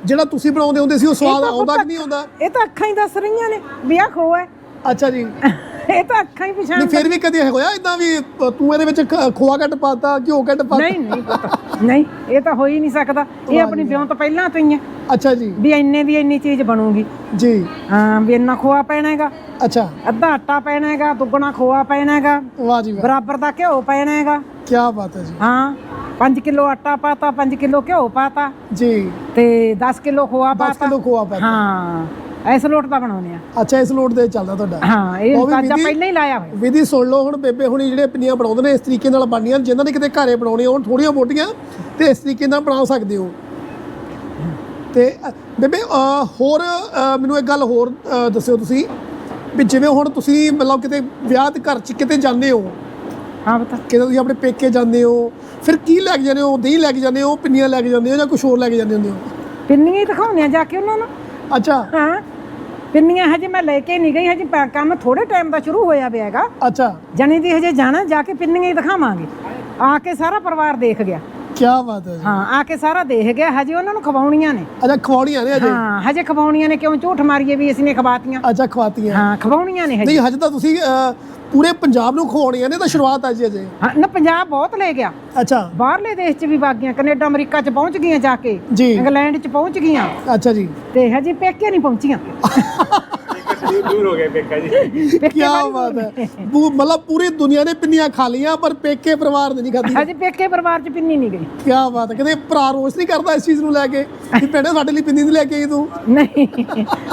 ਜਿਹੜਾ ਤੁਸੀਂ ਬਣਾਉਂਦੇ ਹੁੰਦੇ ਸੀ ਉਹ ਸਵਾਦ ਆਉਂਦਾ ਕਿ ਨਹੀਂ ਆਉਂਦਾ? ਇਹ ਤਾਂ ਅੱਖਾਂ ਹੀ ਦੱਸ ਰਹੀਆਂ ਨੇ ਵੀ ਆਹ ਖੋ ਹੈ। ਅੱਛਾ ਜੀ। ਇਹ ਤਾਂ ਅੱਖਾਂ ਹੀ ਪਛਾਣ ਨਹੀਂ ਫਿਰ ਵੀ ਕਦੇ ਹੋਇਆ ਇਦਾਂ ਵੀ ਤੂੰ ਇਹਦੇ ਵਿੱਚ ਖੋਆ ਘੱਟ ਪਾਤਾ ਘਿਓ ਘੱਟ ਪਾਤਾ? ਨਹੀਂ ਨਹੀਂ ਪੁੱਤ, ਨਹੀਂ ਇਹ ਤਾਂ ਹੋ ਹੀ ਨਹੀਂ ਸਕਦਾ। ਇਹ ਆਪਣੀ ਵਿਉਂ ਤੋਂ ਪਹਿਲਾਂ ਤੋਂ ਹੀ ਹੈ ਅੱਛਾ ਜੀ। ਵੀ ਇੰਨੇ ਦੀ ਇੰਨੀ ਚੀਜ਼ ਬਣੂਗੀ। ਜੀ। ਹਾਂ ਵੀ ਇੰਨਾ ਖੋਆ ਪੈਣਾ ਹੈਗਾ। ਅੱਛਾ। ਅੱਧਾ ਆਟਾ ਪੈਣਾ ਹੈਗਾ ਦੁੱਗਣਾ ਖੋਆ ਪੈਣਾ ਹੈਗਾ। ਵਾਹ ਜੀ ਵਾਹ। ਬਰਾਬਰ ਦਾ ਘਿਓ ਪੈਣਾ ਹੈਗਾ। ਕੀ ਬਾਤ ਹੈ ਜੀ। ਹਾਂ। 5 ਕਿਲੋ ਆਟਾ ਪਾਤਾ 5 ਕਿਲੋ ਘਿਓ ਪਾਤਾ ਜੀ। ਤੇ 10 ਕਿਲੋ ਖੋਆ 10 ਪਾਤਾ। ਕਿਲੋ ਖੋਆ ਪਾਤਾ। ਹਾਂ ਐਸ ਲੋਟ ਦਾ ਬਣਾਉਨੇ ਆ ਅੱਛਾ ਇਸ ਲੋਟ ਦੇ ਚੱਲਦਾ ਤੁਹਾਡਾ? ਹਾਂ ਇਹ ਵੀ ਵਿਧੀ- ਪਹਿਲਾਂ ਹੀ ਲਾਇਆ ਹੋਇਆ। ਵਿਧੀ ਸੁਣ ਲਓ ਹੁਣ ਬੇਬੇ ਹੁਣੀ ਜਿਹੜੇ ਪਿੰਨੀਆਂ ਬਣਾਉਂਦੇ ਨੇ ਇਸ ਤਰੀਕੇ ਨਾਲ ਬਣਨੀਆਂ ਜਿਨ੍ਹਾਂ ਨੇ ਕਿਤੇ ਘਰੇ ਬਣਾਉਣੇ ਹੋਣ ਥੋੜੀਆਂ ਮੋਟੀਆਂ ਤੇ ਇਸ ਤਰੀਕੇ ਨਾਲ ਬਣਾ ਸਕਦੇ ਹੋ। ਤੇ ਅ, ਬੇਬੇ ਅ, ਹੋਰ ਅ, ਮੈਨੂੰ ਇੱਕ ਗੱਲ ਹੋਰ ਅ, ਦੱਸਿਓ ਤੁਸੀਂ। ਵੀ ਜਿਵੇਂ ਹੁਣ ਤੁਸੀਂ ਮਤਲਬ ਕਿਤੇ ਵਿਆਹ ਦੇ ਘਰ ਚ ਕਿਤੇ ਜਾਂਦੇ ਹੋ ਹਾਂ ਬਤਾ। ਕਿਤੇ ਤੁਸੀਂ ਆਪਣੇ ਪੇਕੇ ਜਾਂਦੇ ਹੋ? ਫਿਰ ਕੀ ਲੈ ਕੇ ਜਾਂਦੇ ਹੋ? ਦਹੀਂ ਲੈ ਕੇ ਜਾਂਦੇ ਹੋ? ਪਿੰਨੀਆਂ ਲੈ ਕੇ ਜਾਂਦੇ ਹੋ ਜਾਂ ਕੁਝ ਹੋਰ ਲੈ ਕੇ ਜਾਂਦੇ ਹੁੰਦੇ ਹੋ? ਪਿੰਨੀਆਂ ਹੀ ਦਿਖਾਉਣੇ ਆ ਜਾ ਕੇ ਉਹਨਾਂ ਨੂੰ। ਅੱਛਾ। ਹਾਂ। ਪਿੰਨੀਆਂ ਹਜੇ ਮੈਂ ਲੈ ਕੇ ਨਹੀਂ ਗਈ ਹਜੇ ਪ- ਕੰਮ ਥੋੜੇ ਟਾਈਮ ਦਾ ਸ਼ੁਰੂ ਹੋਇਆ ਪਿਆ ਹੈਗਾ। ਅੱਛਾ। ਜਣੀ ਦੀ ਹਜੇ ਜਾਣਾ ਜਾ ਕੇ ਪਿੰਨੀਆਂ ਹੀ ਦਿਖਾਵਾਂਗੇ। ਆ ਕੇ ਸਾਰਾ ਪਰਿਵਾਰ ਦੇਖ ਗਿਆ। ਕੀ ਬਾਤ ਹੈ ਜੀ। ਹਾਂ ਆ ਕੇ ਸਾਰਾ ਦੇਖ ਗਿਆ। ਹਜੇ ਉਹਨਾਂ ਨੂੰ ਖਵਾਉਣੀਆਂ ਨੇ। ਅੱਛਾ ਖਵਾਉਣੀਆਂ ਨੇ ਅਜੇ ਹਾਂ ਹਜੇ ਖਵਾਉਣੀਆਂ ਨੇ। ਕਿਉਂ ਝੂਠ ਮਾਰੀਏ ਵੀ ਅਸੀਂ ਨੇ ਖਵਾਤੀਆਂ? ਅੱਛਾ ਖਵਾਤੀਆਂ। ਹਾਂ ਖਵਾਉਣੀਆਂ ਨੇ ਹਜੇ। ਨਹੀਂ ਹਜੇ ਤਾਂ ਤੁਸੀਂ ਪੂਰੇ ਪੰਜਾਬ ਨੂੰ ਖਵਾਉਣੀਆਂ ਨੇ ਤਾਂ ਸ਼ੁਰੂਆਤ ਆ ਜੀ ਅਜੇ ਹਾਂ, ਨਾ ਪੰਜਾਬ ਬਹੁਤ ਲੈ ਗਿਆ। ਅੱਛਾ। ਬਾਹਰਲੇ ਦੇਸ਼ 'ਚ ਵੀ ਵਾਗੀਆਂ ਕੈਨੇਡਾ ਅਮਰੀਕਾ 'ਚ ਪਹੁੰਚ ਗਈਆਂ ਜਾ ਕੇ। ਇੰਗਲੈਂਡ 'ਚ ਪਹੁੰਚ ਗਈਆਂ। ਅੱਛਾ ਜੀ। ਤੇ ਹਜੇ ਪੇਕੇ ਨਹੀਂ ਪਹੁੰਚੀਆਂ। ਦੂਰ ਦੂਰ ਹੋ ਗਏ ਪੇਕਾ ਜੀ। ਕੀ ਬਾਤ ਹੈ। ਪੂ- ਮਤਲਬ ਪੂਰੀ ਦੁਨੀਆ ਨੇ ਪਿੰਨੀਆਂ ਖਾ ਲੀਆਂ ਪਰ ਪੇਕੇ ਪਰਿਵਾਰ ਨੇ ਨਹੀਂ ਖਾਧੀ ਹਜੇ ਪੇਕੇ ਪਰਿਵਾਰ 'ਚ ਪਿੰਨੀ ਨਹੀਂ ਗਈ। ਕੀ ਬਾਤ ਹੈ। ਕਹਿੰਦੇ ਭਰਾ ਰੋਸ ਨਹੀਂ ਕਰਦਾ ਇਸ ਚੀਜ਼ ਨੂੰ ਲੈ ਕੇ ਵੀ ਭੈਣੇ ਸਾਡੇ ਲਈ ਪਿੰਨੀ ਨਹੀਂ ਲੈ ਕੇ ਆਈ ਤੂੰ? ਨਹੀਂ।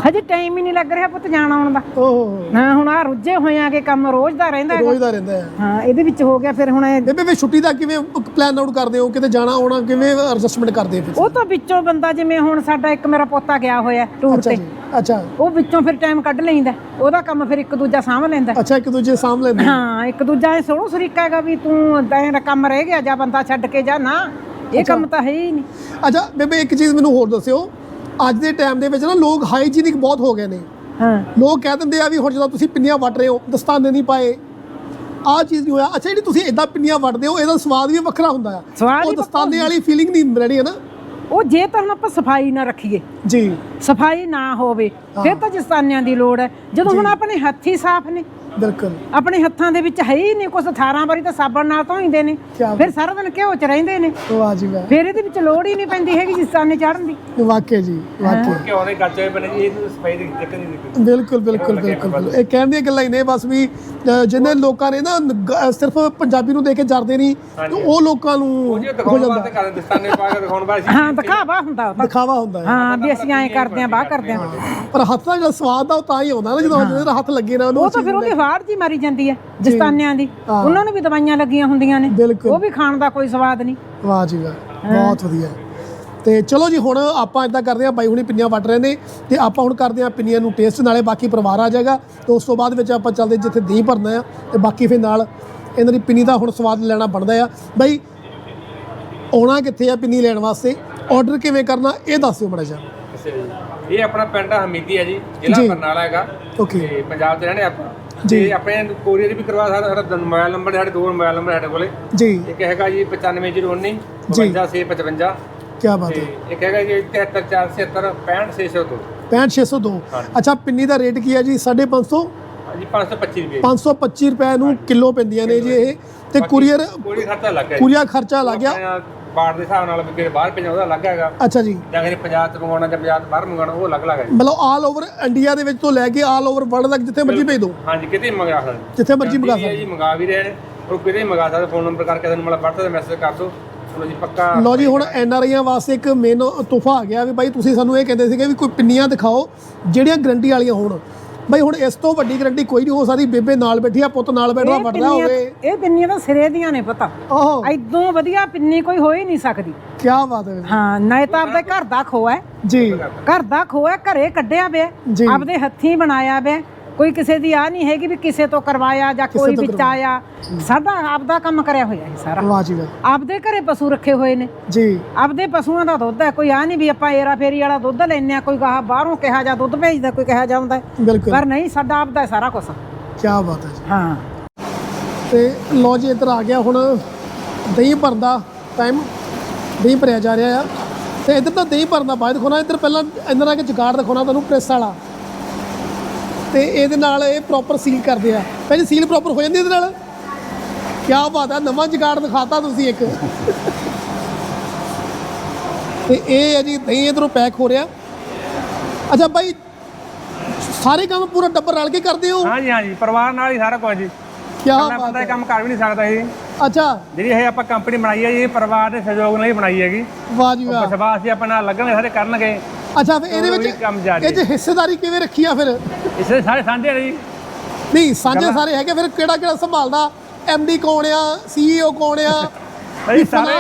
ਹਜੇ ਟਾਈਮ ਹੀ ਨਹੀਂ ਲੱਗ ਰਿਹਾ ਪੁੱਤ ਜਾਣ ਆਉਣ ਦਾ। ਓਹ। ਹਾਂ ਹੁਣ ਆ ਰੁੱਝੇ ਹੋਇਆਂਗੇ ਕੰਮ ਰੋਜ਼ ਦਾ ਰਹਿੰਦਾ ਹੈਗਾ। ਰੋਜ਼ ਦਾ ਰਹਿੰਦਾ ਹੈ। ਹਾਂ ਇਹਦੇ ਵਿੱਚ ਹੋ ਗਿਆ ਫਿਰ ਹੁਣ ਇਹ- ਬੇਬੇ ਵੀ ਛੁੱਟੀ ਦਾ ਕਿਵੇਂ ਪਲਾਨ ਆਊਟ ਕਰਦੇ ਹੋ? ਕਿਤੇ ਜਾਣਾ ਆਉਣਾ ਕਿਵੇਂ ਐਡਜਸਟਮੈਂਟ ਕਰਦੇ ਹੋ ਫਿਰ? ਉਹ ਤਾਂ ਵਿੱਚੋਂ ਬੰਦਾ ਜਿਵੇਂ ਹੁਣ ਸਾਡਾ ਇੱਕ ਮੇਰਾ ਪੋਤਾ ਗਿਆ ਹੋਇਆ ਟੂਰ ਅੱਛਾ ਤੇ। ਜੀ ਅੱਛਾ। ਉਹ ਵਿੱਚੋਂ ਫਿਰ ਟਾਈਮ ਕੱਢ ਲੈਂਦਾ। ਉਹਦਾ ਕੰਮ ਫਿਰ ਇੱਕ ਦੂਜਾ ਸਾਂਭ ਲੈਂਦਾ। ਅੱਛਾ ਇੱਕ ਦੂਜੇ ਸਾਂਭ ਲੈਂਦੇ। ਹੋ। ਇੱਕ ਦੂਜਾ ਇਹ ਸੋਹਣਾ ਸਰੀਕਾ ਹੈਗਾ ਵੀ ਤੂੰ ਤੇਰਾ ਕੰਮ ਰਹਿ ਗਿਆ ਜਾਂ ਬੰਦਾ ਛੱਡ ਕੇ ਜਾ ਨਾ। ਇਹ ਕੰਮ ਤਾਂ ਹੈ ਹੀ ਨਹੀਂ। ਅੱਛਾ ਬੇਬੇ ਇੱਕ ਚੀਜ਼ ਮੈਨੂੰ ਹੋਰ ਦੱਸਿਓ। ਅੱਜ ਦੇ ਟਾਈਮ ਦੇ ਵਿੱਚ ਨਾ ਲੋਕ ਹਾਈਜੀਨਿਕ ਬਹੁਤ ਹੋ ਗਏ ਨੇ। ਹਾਂ। ਲੋਕ ਕਹਿ ਦਿੰਦੇ ਆ ਵੀ ਹੁਣ ਜਦੋਂ ਤੁਸੀਂ ਪਿੰਨੀਆਂ ਵੱਟ ਰਹੇ ਹੋ ਦਸਤਾਨੇ ਨਹੀਂ ਪਾਏ। ਆਹ ਚੀਜ਼ ਨਹੀਂ ਹੋਇਆ। ਅੱਛਾ ਜਿਹੜੀ ਤੁਸੀਂ ਇਦਾਂ ਪਿੰਨੀਆਂ ਵੱਟਦੇ ਹੋ ਇਹਦਾ ਸਵਾਦ ਵੀ ਵੱਖਰਾ ਹੁੰਦਾ ਆ। ਉਹ ਦਸਤਾਨੇ ਵਾਲੀ ਫੀਲਿੰਗ ਨਹੀਂ ਰਹਿਣੀ ਹੈ ਨਾ। ਉਹ ਜੇ ਤਾਂ ਹੁਣ ਆਪਾਂ ਸਫ਼ਾਈ ਨਾ ਰੱਖੀਏ ਜੀ। ਸਫ਼ਾਈ ਨਾ ਹੋਵੇ ਫਿਰ ਤਾਂ ਜਸਤਾਨਿਆਂ ਦੀ ਲੋੜ ਹੈ। ਜਦੋਂ ਹੁਣ ਆਪਣੇ ਹੱਥ ਹੀ ਸਾਫ਼ ਨੇ ਬਿਲਕੁਲ। ਆਪਣੇ ਹੱਥਾਂ ਦੇ ਵਿੱਚ ਹੈ ਹੀ ਨਹੀਂ ਕੁਛ 18 ਵਾਰੀ ਤਾਂ ਸਾਬਣ ਨਾਲ ਧੋਈਂਦੇ ਨੇ। ਕਿਆ ਫਿਰ ਸਾਰਾ ਦਿਨ ਘਿਓ ਚ ਰਹਿੰਦੇ ਨੇ। ਵਾਹ ਜੀ ਵਾਹ ਫਿਰ ਇਹਦੇ ਵਿੱਚ ਲੋੜ ਹੀ ਨਹੀਂ ਪੈਂਦੀ ਹੈਗੀ ਜਸਤਾਨੇ ਚੜਨ ਦੀ। ਵਾਕਿਆ ਜੀ ਵਾਕਿਆ। ਕਿਉਂ ਨੇ ਗੱਜ ਹੋਏ ਬਣੇ ਜੀ ਇਹਨੂੰ ਸਫ਼ਾਈ ਦੀ ਦਿੱਕਤ ਨਹੀਂ ਨਿਕਲਦੀ ਬਿਲਕੁਲ ਬਿਲਕੁਲ ਬਿਲਕੁਲ। ਇਹ ਕਹਿਣ ਦੀਆਂ ਗੱਲਾਂ ਹੀ ਨੇ ਬਸ ਵੀ ਅ, ਜਿੰਨੇ ਲੋਕਾਂ ਨੇ ਨਾ ਨ- ਗ- ਸਿਰਫ ਪੰਜਾਬੀ ਨੂੰ ਦੇਖ ਕੇ ਜਰਦੇ ਨਹੀਂ ਤੇ ਉਹ ਲੋਕਾਂ ਨੂੰ ਜੀ ਹੋ ਦਿਖਾਉਣ ਜਾਂਦਾ। ਵਾਸਤੇ ਕਰਦੇ ਦਸਤਾਨੇ ਪਾ ਕੇ ਦਿਖਾਉਣ ਵਾਸਤੇ ਹਾਂ ਦਿਖਾਵਾ ਹੁੰਦਾ ਉਹ ਤਾਂ। ਦਿਖਾਵਾ ਹੁੰਦਾ ਹੈ। ਹਾਂ ਵੀ ਅਸੀਂ ਐਂ ਕਰਦੇ ਆਂ ਬਾਹ ਕਰਦੇ ਆਂ ਪਰ ਹੱਥ ਦਾ ਜਿਹੜਾ ਸਵਾਦ ਆ ਉਹ ਤਾਂ ਹੀ ਆਉਂਦਾ ਨਾ ਜਦੋਂ ਜਿਹਦੇ ਨਾਲ ਹੱਥ ਲੱਗੇ ਨਾ ਉਹਨੂੰ ਉਹ ਤਾਂ ਫਿਰ ਉਹਦੀ ਵਾੜ ਜੀ ਮਾਰੀ ਜਾਂਦੀ ਹੈ ਜਸਤਾਨਿਆਂ ਦੀ। ਉਹਨਾਂ ਨੂੰ ਵੀ ਦਵਾਈਆਂ ਲੱਗੀਆਂ ਹੁੰਦੀਆਂ ਨੇ। ਬਿਲਕੁਲ। ਉਹ ਵੀ ਖਾਣ ਦਾ ਕੋਈ ਸਵਾਦ ਨਹੀਂ। ਵਾਹ ਜੀ ਵਾਹ ਬਹੁਤ ਵਧੀਆ। ਤੇ ਚਲੋ ਜੀ ਹੁਣ ਆਪਾਂ ਇਦਾਂ ਕਰਦੇ ਹਾਂ ਬਾਈ ਹੁਣੀ ਪਿੰਨੀਆਂ ਵੱਟ ਰਹੇ ਨੇ ਤੇ ਆਪਾਂ ਹੁਣ ਕਰਦੇ ਹਾਂ ਪਿੰਨੀਆਂ ਨੂੰ ਟੇਸਟ ਨਾਲੇ ਬਾਕੀ ਪਰਿਵਾਰ ਆ ਜਾਏਗਾ। ਤੇ ਉਸ ਤੋਂ ਬਾਅਦ ਵਿੱਚ ਆਪਾਂ ਚੱਲਦੇ ਜਿੱਥੇ ਦਹੀਂ ਭਰਨਾ ਆ ਤੇ ਬਾਕੀ ਫਿਰ ਨਾਲ ਇਹਨਾਂ ਦੀ ਪਿੰਨੀ ਦਾ ਹੁਣ ਸਵਾਦ ਲੈਣਾ ਬਣਦਾ ਆ। ਬਾਈ ਆਉਣਾ ਕਿੱਥੇ ਆ ਪਿੰਨੀ ਲੈਣ ਵਾਸਤੇ? ਆਰਡਰ ਕਿਵੇਂ ਕਰਨਾ ਇਹ ਦੱਸਿਓ ਮੜਾ ਜਾ। ਇਹ ਆਪਣਾ ਪਿੰਡ ਹਮੀਦੀ ਹੈ ਜੀ ਜ਼ਿਲ੍ਹਾ ਜੀ। ਬਰਨਾਲਾ ਹੈਗਾ। ਓਕੇ। ਤੇ ਪੰਜਾਬ ਦੇ ਰਹਿਣੇ ਆਪਾਂ? ਜੀ। ਆਪਣੇ ਕੋਰੀਅਰ ਵੀ ਕਰਵਾ ਸਕਦਾ ਸਾਡਾ ਮੋਬਾਈਲ ਨੰਬਰ ਸਾਡੇ ਦੋ ਮੋਬਾਈਲ ਨੰਬਰ ਸਾਡੇ ਕੋਲੇ। ਜੀ। ਇੱਕ ਹੈਗਾ ਜੀ 95019 55655 ਕੀ ਬਾਤ ਹੈ। ਇੱਕ ਹੈਗਾ ਜੀ 73477 65602 65602 ਅੱਛਾ ਪਿੰਨੀ ਦਾ ਰੇਟ ਕੀ ਹੈ ਜੀ? 550 ਹਾਂਜੀ 525 ਰੁਪਏ। 525 ਰੁਪਏ ਨੂੰ ਕਿਲੋ ਪੈਂਦੀਆਂ ਨੇ ਜੀ ਇਹ। ਤੇ ਕੁਰੀਅਰ ਕੋਈ ਖਰਚਾ ਲੱਗ ਗਿਆ ਕੁਰੀਅਰ ਖਰਚਾ ਲੱਗ ਗਿਆ ਬਾੜ ਦੇ ਹਿਸਾਬ ਨਾਲ ਵੀ ਕਿਤੇ ਬਾਹਰ ਭੇਜਣਾ ਉਹਦਾ ਲੱਗ ਹੈਗਾ। ਅੱਛਾ ਜੀ। ਜਾਂ ਕਿਤੇ ਪੰਜਾਬ ਤੋਂ ਮੰਗਵਾਉਣਾ ਜਾਂ ਪੰਜਾਬ ਤੋਂ ਬਾਹਰ ਮੰਗਵਾਉਣਾ ਉਹ ਅਲੱਗ ਅਲੱਗ ਹੈ ਮਤਲਬ ਆਲ ਓਵਰ ਇੰਡੀਆ ਦੇ ਵਿੱਚ ਤੋਂ ਲੈ ਕੇ ਆਲ ਓਵਰ ਵਰਲਡ ਤੱਕ ਜਿੱਥੇ ਮਰਜ਼ੀ ਭੇਜ ਦਿਓ। ਹਾਂਜੀ ਕਿਤੇ ਵੀ ਮੰਗਾ ਸਕਦੇ ਜਿੱਥੇ ਮਰਜ਼ੀ ਮੰਗਾ ਸਕਦੇ ਜੀ ਮੰਗਾ ਵੀ ਰਹੇ ਨੇ ਉਹ ਕਿਤੇ ਵੀ ਮੰਗਾ ਸਕਦੇ ਫੋਨ ਨੰਬਰ ਕਰਕੇ ਤੁਹਾਨੂੰ ਮਤਲਬ WhatsApp ਤੇ ਮੈਸੇਜ ਕਰ ਦਿਓ। ਤੁਹਾਨੂੰ ਜੀ ਪੱਕਾ ਲਓ ਜੀ ਹੁਣ ਐਨ ਆਰ ਆਈਆਂ ਵਾਸਤੇ ਇੱਕ ਮੇਨ ਤੋਹਫਾ ਆ ਗਿਆ ਵੀ ਬਾਈ ਤੁਸੀਂ ਸਾਨੂੰ ਇਹ ਕਹਿੰਦੇ ਸੀਗੇ ਵੀ ਕੋਈ ਪਿੰਨੀਆਂ ਦਿਖਾਓ ਜਿਹੜੀਆਂ ਗਰੰਟੀ ਵਾਲੀਆਂ ਹੋਣ। ਬਈ ਹੁਣ ਇਸ ਤੋਂ ਵੱਡੀ ਗਰੰਟੀ ਕੋਈ ਨਹੀਂ ਹੋ ਸਕਦੀ ਬੇਬੇ ਨਾਲ ਬੈਠੀ ਆ ਪੁੱਤ ਨਾਲ ਬੈਠਾ ਇਹ ਪਿੰਨੀਆਂ- ਹੋਵੇ। ਇਹ ਪਿੰਨੀਆਂ ਤਾਂ ਸਿਰੇ ਦੀਆਂ ਨੇ ਪਤਾ। ਓਹੋ ਐਦੋਂ ਵਧੀਆ ਪਿੰਨੀ ਕੋਈ ਹੋ ਹੀ ਨਹੀਂ ਸਕਦੀ। ਕੀ ਬਾਤ ਹੈ। ਹਾਂ ਨਾ ਤਾਂ ਆਪਦੇ ਘਰ ਦਾ ਖੋਆ ਹੈ। ਜੀ। ਘਰ ਦਾ ਖੋਆ ਘਰੇ ਕੱਢਿਆ ਪਿਆ। ਆਪਦੇ ਹੱਥੀਂ ਬਣਾਇਆ ਪਿਆ ਕੋਈ ਕਿਸੇ ਦੀ ਆ ਨਹੀਂ ਹੈਗੀ ਵੀ ਕਿਸੇ ਤੋਂ ਕਰਵਾਇਆ ਜਾਂ ਕਿਸੇ ਕੋਈ ਤੋਂ ਵਿੱਚ ਆਇਆ। ਸਾਡਾ ਆਪਦਾ ਕੰਮ ਕਰਿਆ ਹੋਇਆ ਹੈ ਸਾਰਾ। ਵਾਹ ਜੀ ਵਾਹ। ਆਪਦੇ ਘਰੇ ਪਸ਼ੂ ਰੱਖੇ ਹੋਏ ਨੇ। ਜੀ। ਆਪਦੇ ਪਸ਼ੂਆਂ ਦਾ ਦੁੱਧ ਹੈ ਕੋਈ ਆ ਨਹੀਂ ਵੀ ਆਪਾਂ ਏਰਾ ਫੇਰੀ ਵਾਲਾ ਦੁੱਧ ਲੈਨੇ ਆ ਕੋਈ ਕਹਾ ਬਾਹਰੋਂ ਕਿਹਾ ਜਾ ਦੁੱਧ ਭੇਜਦਾ ਕੋਈ ਕਿਹਾ ਜਾਂਦਾ ਹੈ। ਬਿਲਕੁਲ। ਪਰ ਨਹੀਂ ਸਾਡਾ ਆਪਦਾ ਹੈ ਸਾਰਾ ਕੁਝ ਕੀ ਬਾਤ ਹੈ ਜੀ। ਹਾਂ। ਤੇ ਲੋ ਜੀ ਇੱਧਰ ਆ ਗਿਆ ਹੁਣ ਦਹੀਂ ਭਰਨ ਦਾ ਟਾਈਮ ਦਹੀਂ ਭਰਿਆ ਜਾ ਰਿਹਾ ਆ। ਤੇ ਇੱਧਰ ਤਾਂ ਦਹੀਂ ਭਰਨ ਦਾ ਬਾਅਦ ਦਿਖਾਉਣਾ ਇੱਧਰ ਪਹਿਲਾਂ ਇੰਦਰ ਆ ਕੇ ਜੁਗਾੜ ਦਿਖਾਉਣਾ ਤੁਹਾਨੂੰ ਪ੍ਰੈਸ ਵਾਲਾ। ਤੇ ਇਹਦੇ ਨਾਲ ਇਹ ਪ੍ਰੋਪਰ ਸੀਲ ਕਰਦੇ ਆ। ਪਹਿਲੇ ਸੀਲ ਪ੍ਰੋਪਰ ਹੋ ਜਾਂਦੀ ਇਹਦੇ ਨਾਲ? ਕੀ ਬਾਤ ਆ ਨਵਾਂ ਜੁਗਾੜ ਦਿਖਾਤਾ ਤੁਸੀਂ ਇੱਕ। ਤੇ ਇਹ ਹੈ ਜੀ ਦਹੀਂ ਇਧਰੋਂ ਪੈਕ ਹੋ ਰਿਹਾ। ਅੱਛਾ ਬਾਈ ਸਾਰੇ ਕੰਮ ਪੂਰਾ ਟੱਬਰ ਰਲ ਕੇ ਕਰਦੇ ਹੋ? ਹਾਂਜੀ ਹਾਂਜੀ ਪਰਿਵਾਰ ਨਾਲ ਹੀ ਸਾਰਾ ਕੁਝ ਜੀ। ਕੀ ਬਾਤ ਬੰਦਾ ਇਹ ਹੈ ਕੰਮ ਕਰ ਵੀ ਨਹੀਂ ਸਕਦਾ ਜੀ ਅੱਛਾ। ਜਿਹੜੀ ਇਹ ਆਪਾਂ ਕੰਪਨੀ ਬਣਾਈ ਹੈ ਜੀ ਇਹ ਪਰਿਵਾਰ ਦੇ ਸਹਿਯੋਗ ਨਾਲ ਹੀ ਬਣਾਈ ਹੈਗੀ। ਵਾਹ ਜੀ ਵਾਹ। ਵਿਸ਼ਵਾਸ ਜੀ ਆਪਾਂ ਨਾਲ ਲੱਗਣਗੇ ਸਾਰੇ ਕਰਨਗੇ। ਅੱਛਾ ਫਿਰ ਇਹਦੇ ਵਿੱਚ ਕੰਮ ਜਾਰੀ ਇਹ 'ਚ ਹਿੱਸੇਦਾਰੀ ਕਿਵੇਂ ਰੱਖੀ ਆ ਫਿਰ? ਇਸੇ ਸਾਰੇ ਸਾਂਝੇ ਨੇ ਜੀ। ਨਹੀਂ ਸਾਂਝੇ ਸਾਰੇ ਹੈਗੇ ਫਿਰ ਕਿਹੜਾ ਕਿਹੜਾ ਸੰਭਾਲਦਾ? ਐਮਡੀ ਕੌਣ ਆ? ਸੀਈਓ ਕੌਣ ਆ? ਨਹੀਂ ਸਾਰੇ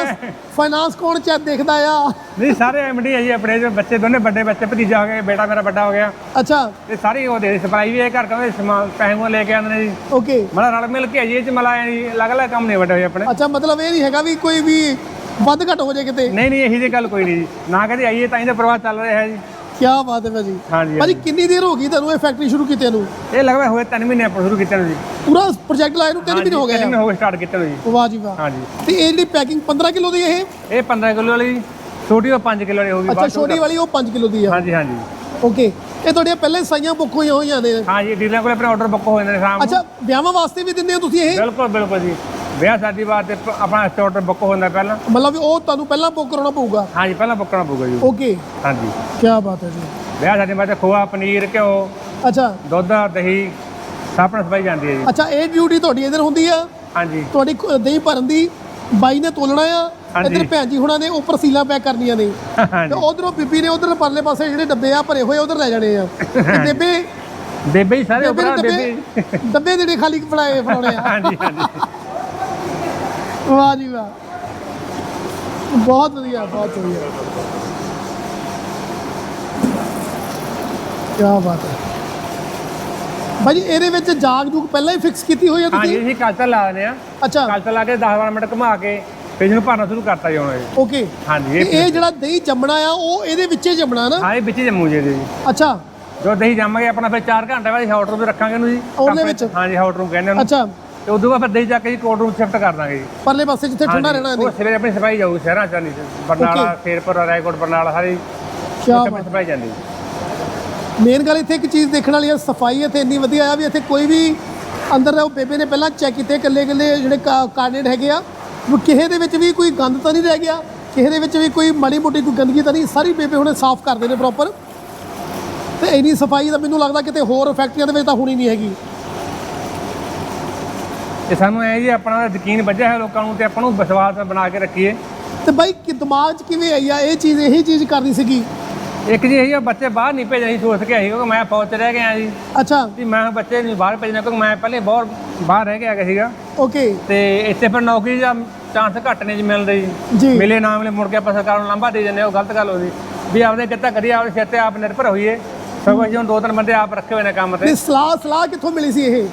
ਫਾਈਨਾਂਸ ਕੌਣ ਚੈੱਕ ਦੇਖਦਾ ਆ? ਨਹੀਂ ਸਾਰੇ ਐਮਡੀ ਹੈ ਜੀ ਆਪਣੇ ਜੋ ਬੱਚੇ ਦੋਨੇ ਵੱਡੇ ਬੱਚੇ ਭਤੀਜਾ ਹੋ ਗਏ ਬੇਟਾ ਮੇਰਾ ਵੱਡਾ ਹੋ ਗਿਆ। ਅੱਛਾ। ਇਹ ਸਾਰੇ ਉਹ ਦੇ ਸਪਲਾਈ ਵੀ ਇਹ ਘਰ ਕਹਿੰਦੇ ਸਮਾਨ ਪੈਸੇ ਲੈ ਕੇ ਆਉਂਦੇ ਨੇ ਜੀ। ਓਕੇ ਮਲਾ ਰਲ ਮਿਲ ਕੇ ਹੈ ਜੀ ਇਹ ਚ ਮਲਾ ਜੀ ਅਲੱਗ ਅਲੱਗ ਕੰਮ ਨਹੀਂ ਵੱਡੇ ਹੋਏ ਆਪਣੇ। ਅੱਛਾ ਮਤਲਬ ਇਹ ਨਹੀਂ ਹੈਗਾ ਵੀ ਕੋਈ ਵੀ ਵੱਧ ਘੱਟ ਹੋ ਜਾਏ ਕਿਤੇ? ਨਹੀਂ ਨਹੀਂ ਇਹੀ ਜੀ ਗੱਲ ਕੋਈ ਨਹੀਂ ਜੀ। ਨਾ ਕਦੇ ਆਈਏ ਤਾਂ ਤਾਂ ਪ੍ਰਵਾਹ ਚੱਲ ਰਿਹਾ ਹੈ ਜੀ। ਕੀ ਬਾਤ ਹੈ ਭਾਜੀ। ਹਾਂਜੀ ਭਾਜੀ ਕਿੰਨੀ ਦੇਰ ਹੋ ਗਈ ਤੁਹਾਨੂੰ ਇਹ ਫੈਕਟਰੀ ਸ਼ੁਰੂ ਕੀਤੇ ਨੂੰ? ਇਹ ਲਗਭਗ ਹੋਏ 3 ਮਹੀਨੇ ਆਪਾਂ ਸ਼ੁਰੂ ਕੀਤੇ ਨੇ ਜੀ। ਪੂਰਾ ਪ੍ਰੋਜੈਕਟ ਲਾਏ ਨੂੰ 3 ਮਹੀਨੇ ਹੋ ਗਏ ਆ ਹੋ ਸਟਾਰਟ ਕੀਤੇ ਨੂੰ ਜੀ। ਵਾਹ ਜੀ ਵਾਹ। ਹਾਂਜੀ। ਤੇ ਇਹ ਜਿਹੜੀ ਪੈਕਿੰਗ 15 ਕਿਲੋ ਦੀ ਇਹ? ਇਹ 15 ਕਿਲੋ ਵਾਲੀ ਛੋਟੀ ਉਹ 5 ਕਿਲੋ ਵਾਲੀ ਹੋਊਗੀ ਅੱਛਾ ਛੋਟੀ ਵਾਲੀ ਉਹ 5 ਕਿਲੋ ਦੀ ਆ ਹਾਂਜੀ ਹਾਂਜੀ। ਓਕੇ ਇਹ ਤੁਹਾਡੀਆਂ ਪਹਿਲੇ ਸਾਈਆਂ ਬੁੱਕ ਹੋਈਆਂ ਹੋਈਆਂ ਨੇ। ਹਾਂਜੀ ਡੀਲਰਾਂ ਕੋਲ ਆਪਣੇ ਆਰਡਰ ਬੁੱਕ ਹੋ ਜਾਂਦੇ ਨੇ ਸ਼ਾਮ ਨੂੰ। ਅੱਛਾ ਵਿਆਹਾਂ ਵਾਸਤੇ ਵੀ ਦਿੰਦੇ ਹੋ ਤੁਸੀਂ ਇਹ? ਬਿਲਕੁਲ ਬਿਲਕੁਲ ਜੀ। ਵਿਆਹ ਸ਼ਾਦੀ ਵਾਸਤੇ ਪ- ਆਪਣਾ ਆਰਡਰ ਬੁੱਕ ਹੋ ਜਾਂਦਾ ਪਹਿਲਾਂ। ਮਤਲਬ ਵੀ ਉਹ ਤੁਹਾਨੂੰ ਪਹਿਲਾਂ ਬੁੱਕ ਕਰਾਉਣਾ ਪਊਗਾ? ਹਾਂਜੀ ਪਹਿਲਾਂ ਬੁੱਕ ਕਰਨਾ ਪਊਗਾ ਜੀ। ਓਕੇ ਹਾਂਜੀ ਕੀ ਬਾਤ ਹੈ ਜੀ। ਵਿਆਹ ਸ਼ਾਦੀ ਵਾਸਤੇ ਖੋਆ ਪਨੀਰ ਘਿਓ ਅੱਛਾ। ਦੁੱਧ ਦਹੀਂ ਸਾਪਣ ਸਪਾਈ ਜਾਂਦੀ ਹੈ ਜੀ। ਅੱਛਾ ਇਹ ਡਿਊਟੀ ਤੁਹਾਡੀ ਇਧਰ ਹੁੰਦੀ ਆ? ਹਾਂਜੀ ਤੁਹਾਡੀ ਖ- ਦਹੀਂ ਭਰਨ ਦੀ ਬਾਈ ਨੇ ਤੋਲਣਾ ਆ। ਇੱਧਰ ਭੈਣ ਜੀ ਹੁਣਾਂ ਨੇ ਉੱਪਰ ਸੀਲਾਂ ਪੈਕ ਕਰਨੀਆਂ ਨੇ। ਤੇ ਹਾਂਜੀ ਉਧਰੋਂ ਬੀਬੀ ਨੇ ਉਧਰ ਪਰਲੇ ਪਾਸੇ ਜਿਹੜੇ ਡੱਬੇ ਆ ਭਰੇ ਹੋਏ ਉਧਰ ਲੈ ਜਾਣੇ ਆ। ਤੇ ਬੇਬੇ ਬੇਬੇ ਹੀ ਸਾਰੇ ਉੱਪਰ ਬੇਬੇ ਡੱਬੇ ਡੱਬੇ ਜਿਹੜੇ ਖਾਲੀ ਫੜਾਏ ਫੜਾਉਣੇ ਆ। ਹਾਂਜੀ ਹਾਂਜੀ। ਵਾਹ ਜੀ ਵਾਹ। ਬਹੁਤ ਵਧੀਆ ਬਹੁਤ ਵਧੀਆ। ਕੀ ਬਾਤ ਹੈ। ਭਾਜੀ ਇਹਦੇ ਵਿੱਚ ਜਾਗ ਜੂਗ ਪਹਿਲਾਂ ਹੀ ਫਿਕਸ ਕੀਤੀ ਹੋਈ ਹੈ ਹਾਂਜੀ ਤੁਸੀਂ ਅਸੀਂ ਕੱਲ ਤਾਂ ਲਾ ਆ। ਅੱਛਾ। ਕੱਲ ਤਾਂ ਲਾ ਕੇ 10 12 ਮਿੰਟ ਘੁਮਾ ਕੇ ਫਿਰ ਇਹਨੂੰ ਭਰਨਾ ਸ਼ੁਰੂ ਕਰਤਾ ਜੀ ਹੁਣ ਇਹ। ਓਕੇ ਹਾਂਜੀ ਇਹ ਇਹ ਜਿਹੜਾ ਦਹੀਂ ਜੰਮਣਾ ਆ ਉਹ ਇਹਦੇ ਵਿੱਚ ਹੀ ਜੰਮਣਾ ਨਾ? ਹਾਂ ਇਹ ਵਿੱਚ ਜੰਮੂ ਜੀ ਇਹਦੇ ਜੀ। ਅੱਛਾ। ਜੋ ਦਹੀਂ ਜੰਮ ਗਿਆ ਆਪਣਾ ਫਿਰ 4 ਘੰਟੇ ਬਾਅਦ ਹੌਟ ਰੂਮ ਤੇ ਰੱਖਾਂਗੇ ਇਹਨੂੰ ਜੀ। ਉਹਦੇ ਵਿੱਚ? ਹਾਂਜੀ ਹੌਟ ਰੂਮ ਕਹਿੰਦੇ ਉਹਨੂੰ। ਅੱਛਾ। ਤੇ ਉਦੋਂ ਬਾਅਦ ਫਿਰ ਦਹੀਂ ਜਾ ਕੇ ਜੀ ਕੋਲਡ ਰੂਮ ਸ਼ਿਫਟ ਕਰ ਦਾਂਗੇ ਜੀ। ਪਰਲੇ ਪਾਸੇ ਜਿੱਥੇ ਠੰਡਾ ਰਹਿਣਾ ਉਹ ਇਹਨੇ। ਸਵੇਰੇ ਆਪਣੀ ਸਫ਼ਾਈ ਜਾਊ ਸ਼ਹਿਰਾਂ ਚ ਨਹੀਂ ਬਰਨਾਲਾ ਸ਼ੇਰਪੁਰ ਰਾਏਕੋਟ ਬਰਨਾਲਾ ਸਾਰੀ ਕੀ ਬਾਤ। ਸਫ਼ਾਈ ਜਾਂਦੀ ਮੇਨ ਗੱਲ ਇੱਥੇ ਇੱਕ ਚੀਜ਼ ਦੇਖਣ ਵਾਲੀ ਹੈ ਸਫ਼ਾਈ ਇੱਥੇ ਇੰਨੀ ਵਧੀਆ ਆ ਵੀ ਇੱਥੇ ਕੋਈ ਵੀ ਅੰਦਰ ਉਹ ਬੇਬੇ ਨੇ ਪਹਿਲਾਂ ਚੈੱਕ ਕੀਤੇ ਇਕੱਲੇ ਇਕੱਲੇ ਜਿਹੜੇ ਕਾਰਨੇਟ ਹੈਗੇ ਆ ਕਿਸੇ ਦੇ ਵਿੱਚ ਵੀ ਕੋਈ ਗੰਦ ਤਾਂ ਨਹੀਂ ਰਹਿ ਗਿਆ? ਕਿਸੇ ਦੇ ਵਿੱਚ ਵੀ ਕੋਈ ਮਾੜੀ ਮੋਟੀ ਕੋਈ ਗੰਦਗੀ ਤਾਂ ਨਹੀਂ? ਸਾਰੀ ਬੇਬੇ ਹੁਣੇ ਸਾਫ਼ ਕਰਦੇ ਨੇ ਪ੍ਰੋਪਰ ਤੇ ਇੰਨੀ ਸਫ਼ਾਈ ਤਾਂ ਮੈਨੂੰ ਲੱਗਦਾ ਕਿਤੇ ਹੋਰ ਫੈਕਟਰੀਆਂ ਦੇ ਵਿੱਚ ਤਾਂ ਹੋਣੀ ਨਹੀਂ ਹੈਗੀ। ਤੇ ਸਾਨੂੰ ਐ ਜੀ ਆਪਣਾ ਯਕੀਨ ਵੱਜਿਆ ਹੈ ਲੋਕਾਂ ਨੂੰ ਤੇ ਆਪਾਂ ਨੂੰ ਵਿਸ਼ਵਾਸ ਬਣਾ ਕੇ ਰੱਖੀਏ। ਤੇ ਬਾਈ ਕਿ ਦਿਮਾਗ 'ਚ ਕਿਵੇਂ ਆਈ ਆ? ਇਹ ਚੀਜ਼ ਇਹੀ ਚੀਜ਼ ਕਰਨੀ ਸੀਗੀ। ਇੱਕ ਜੀ ਇਹ ਬੱਚੇ ਬਾਹਰ ਨਹੀਂ ਭੇਜਣੇ ਸੀ ਸੋਚ ਕੇ ਆਈ ਕਿਉਂਕਿ ਮੈਂ ਫੌਜ 'ਚ ਰਹਿ ਗਿਆ ਜੀ ਅੱਛਾ। ਵੀ ਮੈਂ ਬੱਚੇ ਨੂੰ ਬਾਹਰ ਭੇਜਣਾ ਕਿਉਂਕਿ ਮੈਂ ਪਹਿਲੇ ਬਹੁਤ ਬਾਹਰ ਰਹਿ ਕੇ ਆ ਗਿਆ ਸੀਗਾ। ਓਕੇ। ਤੇ ਇੱਥੇ ਫਿਰ ਨੌਕਰੀ ਦਾ ਚਾਂਸ ਘੱਟ ਨੇ ਜੀ ਜੀ ਜੀ। ਮਿਲੇ ਨਾ ਮਿਲੇ ਮੁੜ ਕੇ ਆਪਾਂ ਸਰਕਾਰ ਨੂੰ ਲਾਂਭਾ ਦੇ ਦਿੰਦੇ ਹਾਂ, ਉਹ ਗਲਤ ਗੱਲ ਹੋਦੀ ਵੀ ਆਪਦੇ ਕਿੱਤਾ ਕਰੀਏ ਆਪਦੇ ਸਿਰ ਤੇ ਆਪ ਨਿਰਭਰ ਹੋਈਏ। ਸਗੋਂ ਜੀ ਹੁਣ ਦੋ ਤਿੰਨ ਬੰਦੇ ਆਪ ਰੱਖੇ ਹੋਏ ਨੇ ਕੰਮ ਤੇ। ਸਲਾਹ ਸਲਾਹ ਕਿੱਥੋਂ ਮਿਲੀ ਸੀ ਇਹ?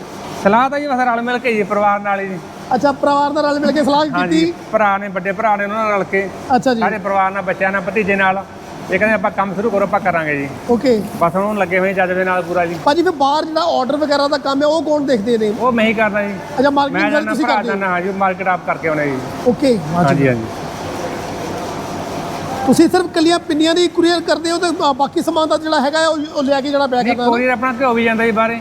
ਸਲਾਹ ਤਾਂ ਜੀ ਬਸ ਰਲ ਮਿਲ ਕੇ ਜੀ ਪਰਿਵਾਰ ਨਾਲ ਹੀ। ਜੀ ਅੱਛਾ ਪਰਿਵਾਰ ਨਾਲ ਮਿਲ ਕੇ ਸਲਾਹ ਕੀਤੀ? ਭਰਾ ਨੇ ਵੱਡੇ ਭਰਾ ਨੇ ਉਹਨਾਂ ਨਾਲ ਰਲ ਕੇ। ਅੱਛਾ ਜੀ। ਸਾਰੇ ਪਰਿਵਾਰ ਨਾਲ ਬੱਚਿਆਂ ਨਾਲ ਭਤੀਜੇ ਨਾਲ। ਇਹ ਕਹਿੰਦੇ ਆਪਾਂ ਕੰਮ ਸ਼ੁਰੂ ਕਰੋ ਆਪਾਂ ਕਰਾਂਗੇ ਜੀ। ਓਕੇ। ਬਸ ਹੁਣ ਲੱਗੇ ਹੋਏ ਜੱਜ ਦੇ ਨਾਲ ਪੂਰਾ ਜੀ। ਭਾਜੀ ਫਿਰ ਬਾਹਰ ਜਿਹੜਾ ਆਰਡਰ ਵਗੈਰਾ ਦਾ ਕੰਮ ਹੈ ਉਹ ਕੌਣ ਦੇਖਦੇ ਨੇ? ਉਹ ਮੈਂ ਹੀ ਕਰਦਾ ਜੀ। ਅੱਛਾ ਮੈਂ ਮਾਰਕੀਟਿੰਗ ਜਾਨਾ ਤੁਸੀਂ ਕਰਦੇ ਹੋ? ਹਾਂ ਜੀ ਮਾਰਕੀਟ ਆਪ ਕਰਕੇ ਆਉਣੇ ਜੀ। ਓਕੇ। ਹਾਂਜੀ ਹਾਂਜੀ। ਤੁਸੀਂ ਸਿਰਫ ਕੱਲੀਆਂ ਪਿੰਨੀਆਂ ਦੀ ਕੁਰੀਅਰ ਕਰਦੇ ਹੋ ਤੇ ਬਾਕੀ ਸਮਾਨ ਦਾ ਜਿਹੜਾ ਹੈਗਾ ਉਹ ਲਿਆ ਕੇ ਜਿਹੜਾ ਬੈਗ ਨਹੀਂ ਕਰਦਾ ਕੋਰੀਅਰ ਆਪਣਾ ਘਿਓ ਵੀ ਜਾਂਦਾ ਜੀ ਬਾਹਰੇ।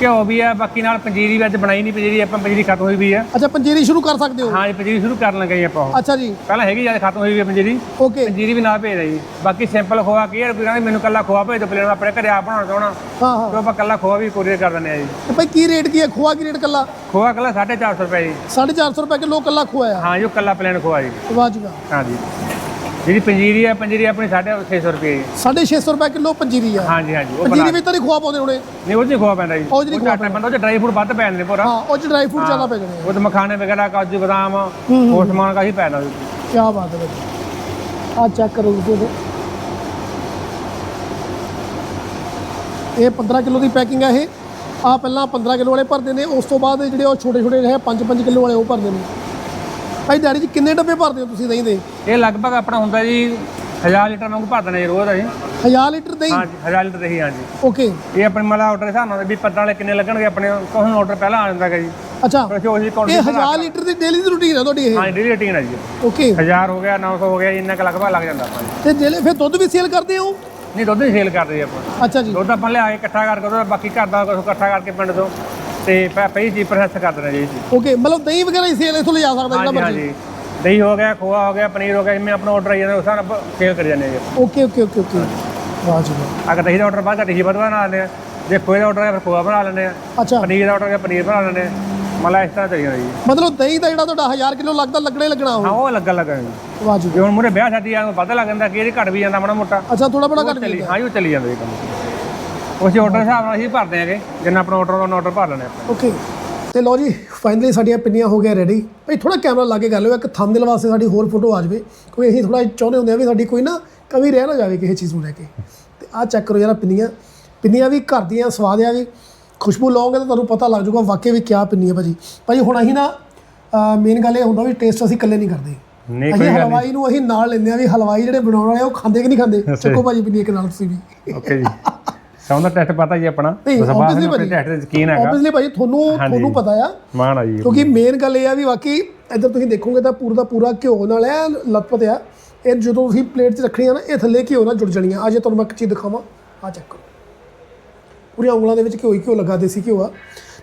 ਘਿਓ ਵੀ ਆ ਬਾਕੀ ਨਾਲ ਪੰਜੀਰੀ ਵੀ ਅੱਜ ਬਣਾਈ ਨਹੀਂ ਪੰਜੀਰੀ ਆਪਾਂ ਪੰਜੀਰੀ ਖਤਮ ਹੋਈ ਵੀ ਆ। ਅੱਛਾ ਪੰਜੀਰੀ ਸ਼ੁਰੂ ਕਰ ਸਕਦੇ ਹੋ? ਹਾਂ ਜੀ ਪੰਜੀਰੀ ਸ਼ੁਰੂ ਕਰਨ ਲੱਗੇ ਜੀ ਆਪਾਂ ਉਹ। ਅੱਛਾ ਜੀ। ਪਹਿਲਾਂ ਹੈਗੀ ਜਦ ਖਤਮ ਹੋਈ ਵੀ ਆ ਪੰਜੀਰੀ। ਓਕੇ। ਪੰਜੀਰੀ ਵੀ ਨਾਲ ਭੇਜ ਜੀ ਬਾਕੀ ਸਿੰਪਲ ਖੋਆ ਕੀ ਹੈ ਕੋਈ ਕਹਿੰਦਾ ਮੈਨੂੰ ਕੱਲਾ ਖੋਆ ਭੇਜ ਦਿਓ ਪਲੇਨ ਆਪਣੇ ਘਰੇ ਆਪ ਬਣਾਉਣਾ ਚਾਹਣਾ। ਹਾਂ ਹਾਂ। ਤੇ ਆਪਾਂ ਕੱਲਾ ਖੋਆ ਵੀ ਕੋਰੀਅਰ ਕਰ ਦਿੰਦੇ ਆ ਜੀ। ਤੇ ਭਾਈ ਕੀ ਰੇਟ ਕੀ ਹੈ ਖੋਆ ਕੀ ਰੇਟ ਕੱਲਾ ਖੋਆ ਕੱਲਾ 450 ਰੁਪਏ ਜੀ। 450 ਰੁਪਏ ਕਿਲੋ ਕੱਲਾ ਖੋਆ ਆ ਹਾਂ ਜੀ ਉਹ ਕੱਲਾ ਪਲੇਨ ਖੋਆ ਜੀ। ਵਾਹ ਜੀ ਵਾਹ। ਹਾਂ ਜੀ ਜਿਹੜੀ ਪੰਜੀਰੀ ਆ ਪੰਜੀਰੀ ਆਪਣੀ 650 ਰੁਪਏ ਜੀ 650 ਰੁਪਏ ਕਿਲੋ ਪੰਜੀਰੀ ਆ। ਹਾਂਜੀ ਹਾਂਜੀ ਉਹ ਪੰਜੀਰੀ ਵਿੱਚ ਤਾਂ ਨਹੀਂ ਖੋਆ ਪਾਉਂਦੇ ਹੋਣੇ। ਨਹੀਂ ਉਹ ਨਹੀਂ ਖੋਆ ਪੈਂਦਾ ਜੀ। ਉਹ ਖੋਆ ਆਟਾ ਪੈਂਦਾ ਉਹ ਡਰਾਈ ਫਰੂਟ ਵੱਧ ਪੈ ਜਾਂਦੇ ਪੂਰਾ ਹਾਂ ਉਹ ਚ ਡਰਾਈ ਫਰੂਟ ਜ਼ਿਆਦਾ ਪੈ ਉਹ ਤੇ ਮਖਾਣੇ ਵਗੈਰਾ ਕਾਜੂ ਬਦਾਮ। ਹੋਰ ਸਮਾਨ ਕਾਫੀ ਪੈਂਦਾ। ਕੀ ਬਾਤ ਹੈ ਆ ਚੈੱਕ ਕਰੋ ਇਹਦੇ। ਇਹ 15 ਕਿਲੋ ਦੀ ਪੈਕਿੰਗ ਹੈ ਇਹ। ਆ ਪਹਿਲਾਂ 15 ਕਿਲੋ ਵਾਲੇ ਭਰਦੇ ਨੇ ਉਸ ਤੋਂ ਬਾਅਦ ਜਿਹੜੇ ਉਹ ਛੋਟੇ ਛੋਟੇ ਰਹੇ 5-5 ਕਿਲੋ ਵਾਲੇ ਉਹ ਭਰਦੇ ਨੇ। ਭਾਈ ਡੈਡੀ ਜੀ ਕਿੰਨੇ ਡੱਬੇ ਭਰਦੇ ਹੋ ਤੁਸੀਂ ਦਹੀਂ ਦੇ? ਇਹ ਲਗਭਗ ਆਪਣਾ ਹੁੰਦਾ ਜੀ 1000 ਲੀਟਰ ਵਾਂਗੂ ਭਰ ਦਿੰਦੇ ਜੀ ਰੋਜ਼ ਦਾ ਜੀ 1000 ਲੀਟਰ ਦਹੀਂ? ਹਾਂਜੀ 1000 ਲੀਟਰ ਦਹੀਂ ਹਾਂਜੀ ਓਕੇ। ਇਹ ਆਪਣੇ ਮਤਲਬ ਆਰਡਰ ਦੇ ਹਿਸਾਬ ਨਾਲ ਵੀ ਪੱਦਾਂ ਵਾਲੇ ਕਿੰਨੇ ਲੱਗਣਗੇ ਆਪਣੇ ਕੋਈ ਆਰਡਰ ਪਹਿਲਾਂ ਆ ਜਾਂਦਾ ਹੈਗਾ ਜੀ। ਅੱਛਾ ਫਿਰ ਅਸੀਂ ਉਹੀ ਕਾਊਂਟ ਇਹ 1000 ਲੀਟਰ ਦੀ ਡੇਲੀ ਦੀ ਰੂਟੀਨ ਹੈ ਤੁਹਾਡੀ ਇਹ? ਹਾਂ ਡੇਲੀ ਰੂਟੀਨ ਹੈ ਜੀ। ਓਕੇ। 1000 ਹੋ ਗਿਆ 900 ਹੋ ਗਿਆ ਇੰਨਾ ਕੁ ਲਗਭਗ ਲੱਗ ਜਾਂਦਾ ਆਪਾਂ ਨੂੰ। ਤੇ ਜਿਹੜੇ ਫਿਰ ਦੁੱਧ ਵੀ ਸੇਲ ਕਰਦੇ ਹੋ? ਨਹੀਂ ਦੁੱਧ ਹੀ ਸੇਲ ਕਰਦੇ ਜੀ ਆਪਾਂ। ਅੱਛਾ ਜੀ। ਦੁੱਧ ਆਪਾਂ ਲਿਆ ਕੇ ਇਕੱਠਾ ਕਰਕੇ ਉਹਦਾ ਬਾਕੀ ਘਰ ਦਾ ਇਕੱਠਾ ਕਰਕੇ ਪਿੰਡ ਤੋਂ। ਤੇ ਪ- ਪਈ ਜੀ ਪ੍ਰੋਸੈਸ ਕਰ ਦੇਣਾ ਜੀ ਇਹ ਚੀਜ਼। ਓਕੇ ਮਤਲਬ ਦਹੀਂ ਵਗੈਰਾ ਹੀ ਸੇਲ ਇਥੋਂ ਲਿਜਾ ਸਕਦਾ ਜਿਹੜਾ ਹਾਂਜੀ ਮਰਜ਼ੀ। ਹਾਂਜੀ। ਦਹੀਂ ਹੋ ਗਿਆ ਖੋਆ ਹੋ ਗਿਆ ਪਨੀਰ ਹੋ ਗਿਆ ਜਿਵੇਂ ਆਪਣਾ ਆਰਡਰ ਆਈ ਜਾਂਦਾ ਉਸ ਹਿਸਾਬ ਨਾਲ ਸੇਲ ਕਰੀ ਜਾਂਦੇ ਆ ਜੀ ਓਕੇ ਓਕੇ ਓਕੇ ਓਕੇ ਵਾਹ ਜੀ ਵਾਹ। ਅਗਰ ਦਹੀਂ ਦਾ ਆਰਡਰ ਬਾਅਦ ਦਹੀਂ ਵੱਧ ਬਣਾ ਲੈਂਦੇ ਆ ਜੇ ਖੋਏ ਦਾ ਆਰਡਰ ਹੈ ਫਿਰ ਖੋਆ ਬਣਾ ਲੈਂਦੇ ਆ ਅੱਛਾ। ਪਨੀਰ ਦਾ ਆਰਡਰ ਹੈ ਪਨੀਰ ਬਣਾ ਲੈਂਦੇ ਮਤਲਬ ਇਸ ਤਰ੍ਹਾਂ ਚੱਲੀ ਜਾਂਦਾ ਜੀ। ਮਤਲਬ ਦਹੀਂ ਦਾ ਜਿਹੜਾ ਤੁਹਾਡਾ 1000 ਕਿਲੋ ਲੱਗਦਾ ਲੱਗਣਾ ਹੀ ਲੱਗਣਾ ਹਾਂ ਉਹ ਉਹ ਲੱਗਾ ਲੱਗਾ ਜੀ। ਵਾਹ ਜੀ ਜੇ ਹੁਣ ਮੂਰੇ ਵਿਆਹ ਸ਼ਾਦੀ ਆ ਵੱਧ ਲੱਗ ਜਾਂਦਾ ਕਿ ਇਹਦੇ ਘਟ ਵੀ ਜਾਂਦਾ ਮਾੜਾ ਮੋਟਾ। ਅੱਛਾ ਥੋੜਾ ਬੜਾ ਘੱਟ ਚੱਲੀ ਹਾਂ ਜੀ ਉਹ ਚੱਲੀ ਜਾਂਦਾ ਜੀ ਕੰਮ। ਉਸੇ ਆਰਡਰ ਹਿਸਾਬ ਨਾਲ ਅਸੀਂ ਭਰਦੇ ਆਂਗੇ ਜਿੰਨਾ ਆਪਣਾ ਆਰਡਰ ਦਾ ਆਰਡਰ ਭਰ ਲੈਣੇ ਆਪਾਂ। ਓਕੇ ਤੇ ਲਓ ਜੀ ਫਾਈਨਲੀ ਸਾਡੀਆਂ ਪਿੰਨੀਆਂ ਹੋ ਗਿਆ ਰੈਡੀ ਭਾਈ ਥੋੜਾ ਕੈਮਰਾ ਲਾ ਕੇ ਕਰ ਲਿਓ ਇੱਕ ਥੰਬਨੇਲ ਵਾਸਤੇ ਸਾਡੀ ਹੋਰ ਫੋਟੋ ਆ ਜਾਵੇ। ਕੋਈ ਅਸੀਂ ਥੋੜਾ ਚਾਹੁੰਦੇ ਹੁੰਦੇ ਆ ਵੀ ਸਾਡੀ ਕੋਈ ਨਾ ਕਮੀ ਰਹਿ ਨਾ ਜਾਵੇ ਕਿਸੇ ਚੀਜ਼ ਨੂੰ ਲੈ ਕੇ। ਤੇ ਆਹ ਚੈੱਕ ਕਰੋ ਯਾਰ ਪਿੰਨੀਆਂ। ਪਿੰਨੀਆਂ ਵੀ ਘਰ ਦੀਆਂ ਸਵਾਦ ਆ ਜੀ। ਖੁਸ਼ਬੂ ਲਾਓਗੇ ਤਾਂ ਤੁਹਾਨੂੰ ਪਤਾ ਲੱਗ ਜਾਊਗਾ ਵਾਕਈ ਵੀ ਕਿਆ ਪਿੰਨੀ ਹੈ ਭਾਜੀ। ਭਾਜੀ ਹੁਣ ਅਸੀਂ ਨਾ ਮੇਨ ਗੱਲ ਇਹ ਹੁੰਦਾ ਵੀ ਟੇਸਟ ਅਸੀਂ ਇਕੱਲੇ ਨਹੀਂ ਕਰਦੇ। ਨਹੀਂ ਅਸੀਂ ਹਲਵਾਈ ਨੂੰ ਅਸੀਂ ਨਾਲ ਲੈਂਦੇ ਆ ਵੀ ਹਲਵਾਈ ਜਿਹੜੇ ਬਣਾਉਣ ਵਾਲੇ ਉਹ ਖਾਂਦੇ ਕਿ ਨਹੀਂ ਖਾਂਦੇ? ਚੱਕੋ ਭਾਜੀ ਪਿੰਨੀ ਇੱਕ ਨਾਲ ਤੁਸੀਂ ਵੀ। ਓਕੇ ਜੀ। ਸਭ ਦਾ ਟੈਸਟ ਪਤਾ ਜੀ ਆਪਣਾ। ਵਿੱਚ ਭਾਜੀ ਟੈਸਟ ਦੇ ਯਕੀਨ ਹੈਗਾ। ਆਬਵੀਅਸਲੀ ਭਾਜੀ ਤੁਹਾਨੂੰ ਤੁਹਾਨੂੰ ਪਤਾ ਆ। ਮਾਣ ਆ ਜੀ। ਕਿਉਂਕਿ ਮੇਨ ਗੱਲ ਇਹ ਆ ਵੀ ਵਾਕਈ ਇੱਧਰ ਤੁਸੀਂ ਦੇਖੋਗੇ ਤਾਂ ਪੂਰਾ ਦਾ ਪੂਰਾ ਘਿਓ ਨਾਲ ਐ ਲੱਤਪਤ ਆ ਇਹ ਜਦੋਂ ਤੁਸੀਂ ਪਲੇਟ 'ਚ ਰੱਖਣੀਆਂ ਨਾ ਇਹ ਥੱਲੇ ਘਿਓ ਨਾਲ ਜੁੜ ਜਾਣੀਆਂ। ਅੱਜ ਤੁਹਾਨੂੰ ਮੈਂ ਇੱਕ ਚੀਜ਼ ਦਿਖਾਵਾਂ ਆ ਚੈੱਕ ਕਰੋ। ਪੂਰੀਆਂ ਉਂਗਲਾਂ ਦੇ ਵਿੱਚ ਘਿਓ ਹੀ ਘਿਓ ਲੱਗਾ ਦੇਸੀ ਘਿਓ ਆ।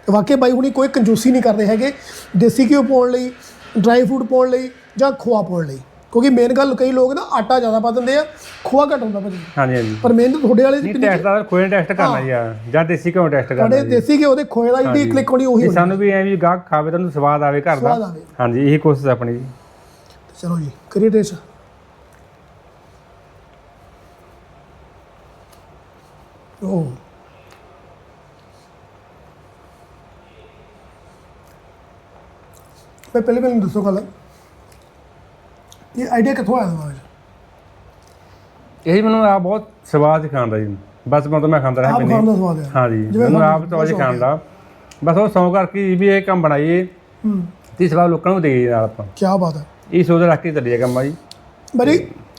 ਤੇ ਵਾਕਈ ਬਾਈ ਹੁਣੀ ਕੋਈ ਕੰਜੂਸੀ ਨਹੀਂ ਕਰਦੇ ਹੈਗੇ। ਦੇਸੀ ਘਿਓ ਪਾਉਣ ਲਈ ਡਰਾਈ ਫਰੂਟ ਪਾਉਣ ਲਈ ਜਾਂ ਖੋਆ ਪਾਉਣ ਲਈ। ਕਿਉਂਕਿ ਮੇਨ ਗੱਲ ਕਈ ਲੋਕ ਨਾ ਆਟਾ ਜ਼ਿਆਦਾ ਪਾ ਦਿੰਦੇ ਆ ਖੋਆ ਘੱਟ ਹੁੰਦਾ ਭਾਜੀ। ਹਾਂਜੀ ਹਾਂਜੀ। ਪਰ ਮਿਹਨਤ ਤੁਹਾਡੇ ਵਾਲੇ ਦੀ ਨਹੀਂ ਟੈਸਟ ਦਾ ਖੋਏ ਟੈਸਟ ਕਰਨਾ ਆ ਜਾਂ ਦੇਸੀ ਘਿਓ ਟੈਸਟ ਕਰਨਾ ਜੀ। ਦੇਸੀ ਘਿਓ ਦੇ ਖੋਏ ਦਾ ਜਿਹੜੀ ਕਲਿੱਕ ਹੋਣੀ ਉਹੀ ਹੋਣੀ ਸਾਨੂੰ ਵੀ ਐ ਵੀ ਗਾਹਕ ਖਾਵੇ ਤਾਂ ਉਹਨੂੰ ਸਵਾਦ ਆਵੇ ਘਰ ਸਵਾਦ ਦਾ ਆਵੇ। ਹਾਂਜੀ ਇਹੀ ਕੋਸ਼ਿਸ਼ ਆਪਣੀ ਜੀ। ਚਲੋ ਜੀ ਕਰੀਏ ਟੇਸਟ ਓ। ਮੈਂ ਪਹਿਲੇ ਮੈਨੂੰ ਦੱਸੋ ਗੱਲ। ਇਹ ਆਈਡੀਆ ਕਿੱਥੋਂ ਆਇਆ 'ਚ ਇਹ ਮੈਨੂੰ ਆ ਬਹੁਤ ਸਵਾਦ ਖਾਣ ਦਾ ਜੀ। ਬਸ ਮੈਂ ਤਾਂ ਮੈਂ ਖਾਂਦਾ ਰਿਹਾ ਆਪ ਪਿੰਨੀ ਖਾਣ ਦਾ ਸਵਾਦ ਹੈ। ਜਿਵੇਂ ਮੈਨੂੰ ਆਪ ਤਵਾਜ ਖਾਣ ਦਾ ਬਸ ਉਹ ਸੌ ਕਰਕੇ ਵੀ ਇਹ ਕੰਮ ਬਣਾਈਏ। ਹੂੰ। ਤੇ ਸਵਾਦ ਲੋਕਾਂ ਨੂੰ ਦੇਈਏ ਨਾਲ ਆਪਾਂ। ਕੀ ਬਾਤ ਹੈ। ਇਹ ਸੋਚ ਰੱਖ ਕੇ ਚੱਲੀਏ ਕੰਮ ਆ ਜੀ ਬੜੀ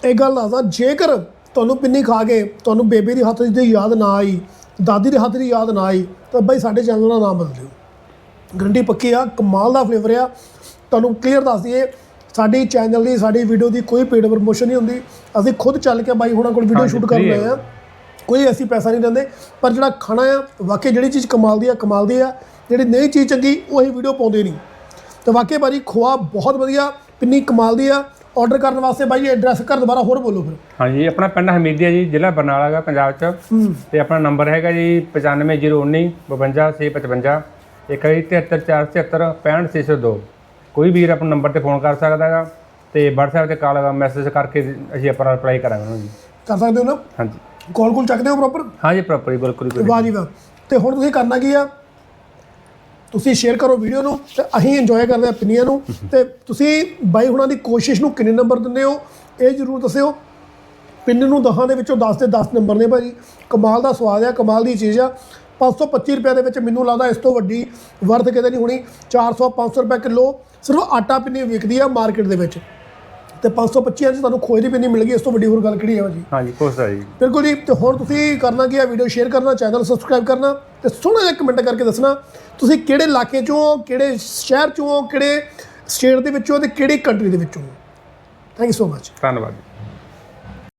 ਇੱਕ ਗੱਲ ਦੱਸਦਾ ਜੇਕਰ ਤੁਹਾਨੂੰ ਪਿੰਨੀ ਖਾ ਕੇ ਤੁਹਾਨੂੰ ਬੇਬੇ ਦੀ ਹੱਥ ਦੀ ਯਾਦ ਨਾ ਆਈ ਦਾਦੀ ਦੇ ਹੱਥ ਦੀ ਯਾਦ ਨਾ ਆਈ ਤਾਂ ਬਾਈ ਸਾਡੇ ਚੈਨਲ ਦਾ ਨਾਮ ਬਦਲ ਦਿਓ। ਗਰੰਟੀ ਪੱਕੀ ਆ ਕਮਾਲ ਦਾ ਫਲੇਵਰ ਆ। ਤੁਹਾਨੂੰ ਕਲੀਅਰ ਦੱਸ ਦਈਏ ਸਾਡੀ ਚੈਨਲ ਦੀ ਸਾਡੀ ਵੀਡੀਓ ਦੀ ਕੋਈ ਪੇਡ ਪ੍ਰਮੋਸ਼ਨ ਨਹੀਂ ਹੁੰਦੀ। ਅਸੀਂ ਖੁਦ ਚੱਲ ਕੇ ਬਾਈ ਹੁਣਾਂ ਕੋਲ ਵੀਡੀਓ ਸ਼ੂਟ free ਆਏ ਆ ਕੋਈ ਅਸੀਂ ਪੈਸਾ ਨਹੀਂ ਲੈਂਦੇ ਪਰ ਜਿਹੜਾ ਖਾਣਾ ਆ ਵਾਕਈ ਜਿਹੜੀ ਚੀਜ਼ ਕਮਾਲ ਦੀ ਆ ਕਮਾਲ ਦੀ ਆ ਜਿਹੜੀ ਨਹੀਂ ਚੀਜ਼ ਚੰਗੀ ਉਹ ਵੀਡੀਓ ਪਾਉਂਦੇ ਨਹੀਂ। ਤੇ ਵਾਕਈ ਭਾਜੀ ਖੋਆ ਬਹੁਤ ਵਧੀਆ ਪਿੰਨੀ ਕਮਾਲ ਦੀ ਆ। ਆਰਡਰ ਕਰਨ ਵਾਸਤੇ ਬਾਈ ਐਡਰੈਸ ਕਰ ਦੁਬਾਰਾ ਹੋਰ ਬੋਲੋ ਫਿਰ। ਹਾਂਜੀ ਆਪਣਾ ਪਿੰਡ ਹਮੀਦੀਆ ਜੀ ਜ਼ਿਲ੍ਹਾ ਬਰਨਾਲਾ ਦਾ ਪੰਜਾਬ ਚ। ਤੇ ਆਪਣਾ ਨੰਬਰ ਹੈਗਾ ਜੀ 95019 52655 ਇੱਕ ਹੈ ਜੀ 73477 65602 ਕੋਈ ਵੀਰ ਆਪਣਾ ਨੰਬਰ ਤੇ ਫੋਨ ਕਰ ਸਕਦਾ ਹੈਗਾ ਤੇ WhatsApp ਤੇ ਕਾਲ ਮੈਸੇਜ ਕਰਕੇ ਅਸੀਂ ਆਪਣਾ ਰਿਪਲਾਈ ਕਰਾਂਗੇ ਉਹਨੂੰ ਜੀ। ਕਰ ਸਕਦੇ ਹੋ ਨਾ? ਹਾਂਜੀ। ਕਾਲ ਕੋਲ ਚੱਕਦੇ ਹੋ ਪ੍ਰੋਪਰ ਹਾਂਜੀ ਬਿਲਕੁਲ ਹੀ ਵਾਹ ਜੀ ਵਾਹ। ਤੇ ਹੁਣ ਤੁਸੀਂ ਕਰਨਾ ਕੀ ਆ? ਤੁਸੀਂ ਸ਼ੇਅਰ ਕਰੋ ਵੀਡੀਓ ਨੂੰ ਤੇ ਅਸੀਂ ਇੰਜੋਏ ਕਰਦੇ ਆ ਪਿੰਨੀਆਂ ਨੂੰ। ਤੇ ਤੁਸੀਂ ਬਾਈ ਹੁਣਾਂ ਦੀ ਕੋਸ਼ਿਸ਼ ਨੂੰ ਕਿੰਨੇ ਨੰਬਰ ਦਿੰਦੇ ਹੋ ਇਹ ਜਰੂਰ ਦੱਸਿਓ। ਪਿੰਨ ਨੂੰ ਦਹਾਂ ਦੇ ਵਿੱਚੋਂ 10 ਤੇ 10 ਨੰਬਰ ਨੇ ਭਾਜੀ। ਕਮਾਲ ਦਾ ਸਵਾਦ ਆ ਕਮਾਲ ਦੀ ਚੀਜ਼ ਆ। 525 ਰੁਪਏ ਦੇ ਵਿੱਚ ਮੈਨੂੰ ਲੱਗਦਾ ਇਸ ਤੋਂ ਵੱਡੀ ਵਰਥ ਕਿਤੇ ਨਹੀਂ ਹੋਣੀ। 400 500 ਰੁਪਏ ਕਿਲੋ ਸਿਰਫ ਆਟਾ ਪਿੰਨੀ ਵਿਕਦੀ ਆ ਮਾਰਕੀਟ ਦੇ ਵਿੱਚ। ਤੇ 525 ਚ ਤੁਹਾਨੂੰ ਖੋਏ ਦੀ ਪਿੰਨੀ ਮਿਲ ਗਈ ਇਸ ਤੋਂ ਵੱਡੀ ਹੋਰ ਗੱਲ ਕਿਹੜੀ ਹੈ ਭਾਜੀ? ਹਾਂਜੀ ਕੋਸ਼ਿਸ਼ ਹੈ ਜੀ। ਬਿਲਕੁਲ ਜੀ ਤੇ ਹੁਣ ਤੁਸੀਂ ਕਰਨਾ ਕੀ ਹੈ ਵੀਡੀਓ ਸ਼ੇਅਰ ਕਰਨਾ ਚੈਨਲ ਸਬਸਕ੍ਰਾਈਬ ਕਰਨਾ ਤੇ ਸੋਹਣਾ ਜਿਹਾ ਕਮੈਂਟ ਕਰਕੇ ਦੱਸਣਾ ਤੁਸੀਂ ਕਿਹੜੇ ਇਲਾਕੇ ਚੋਂ ਹੋ ਕਿਹੜੇ ਸ਼ਹਿਰ ਚੋਂ ਹੋ ਕਿਹੜੇ ਸਟੇਟ ਦੇ ਵਿੱਚੋਂ ਤੇ ਕਿਹੜੀ ਕੰਟਰੀ ਦੇ ਵਿੱਚੋਂ ਥੈਂਕ ਯੂ ਸੋ ਮਚ ਧੰਨਵਾਦ। ਜੀ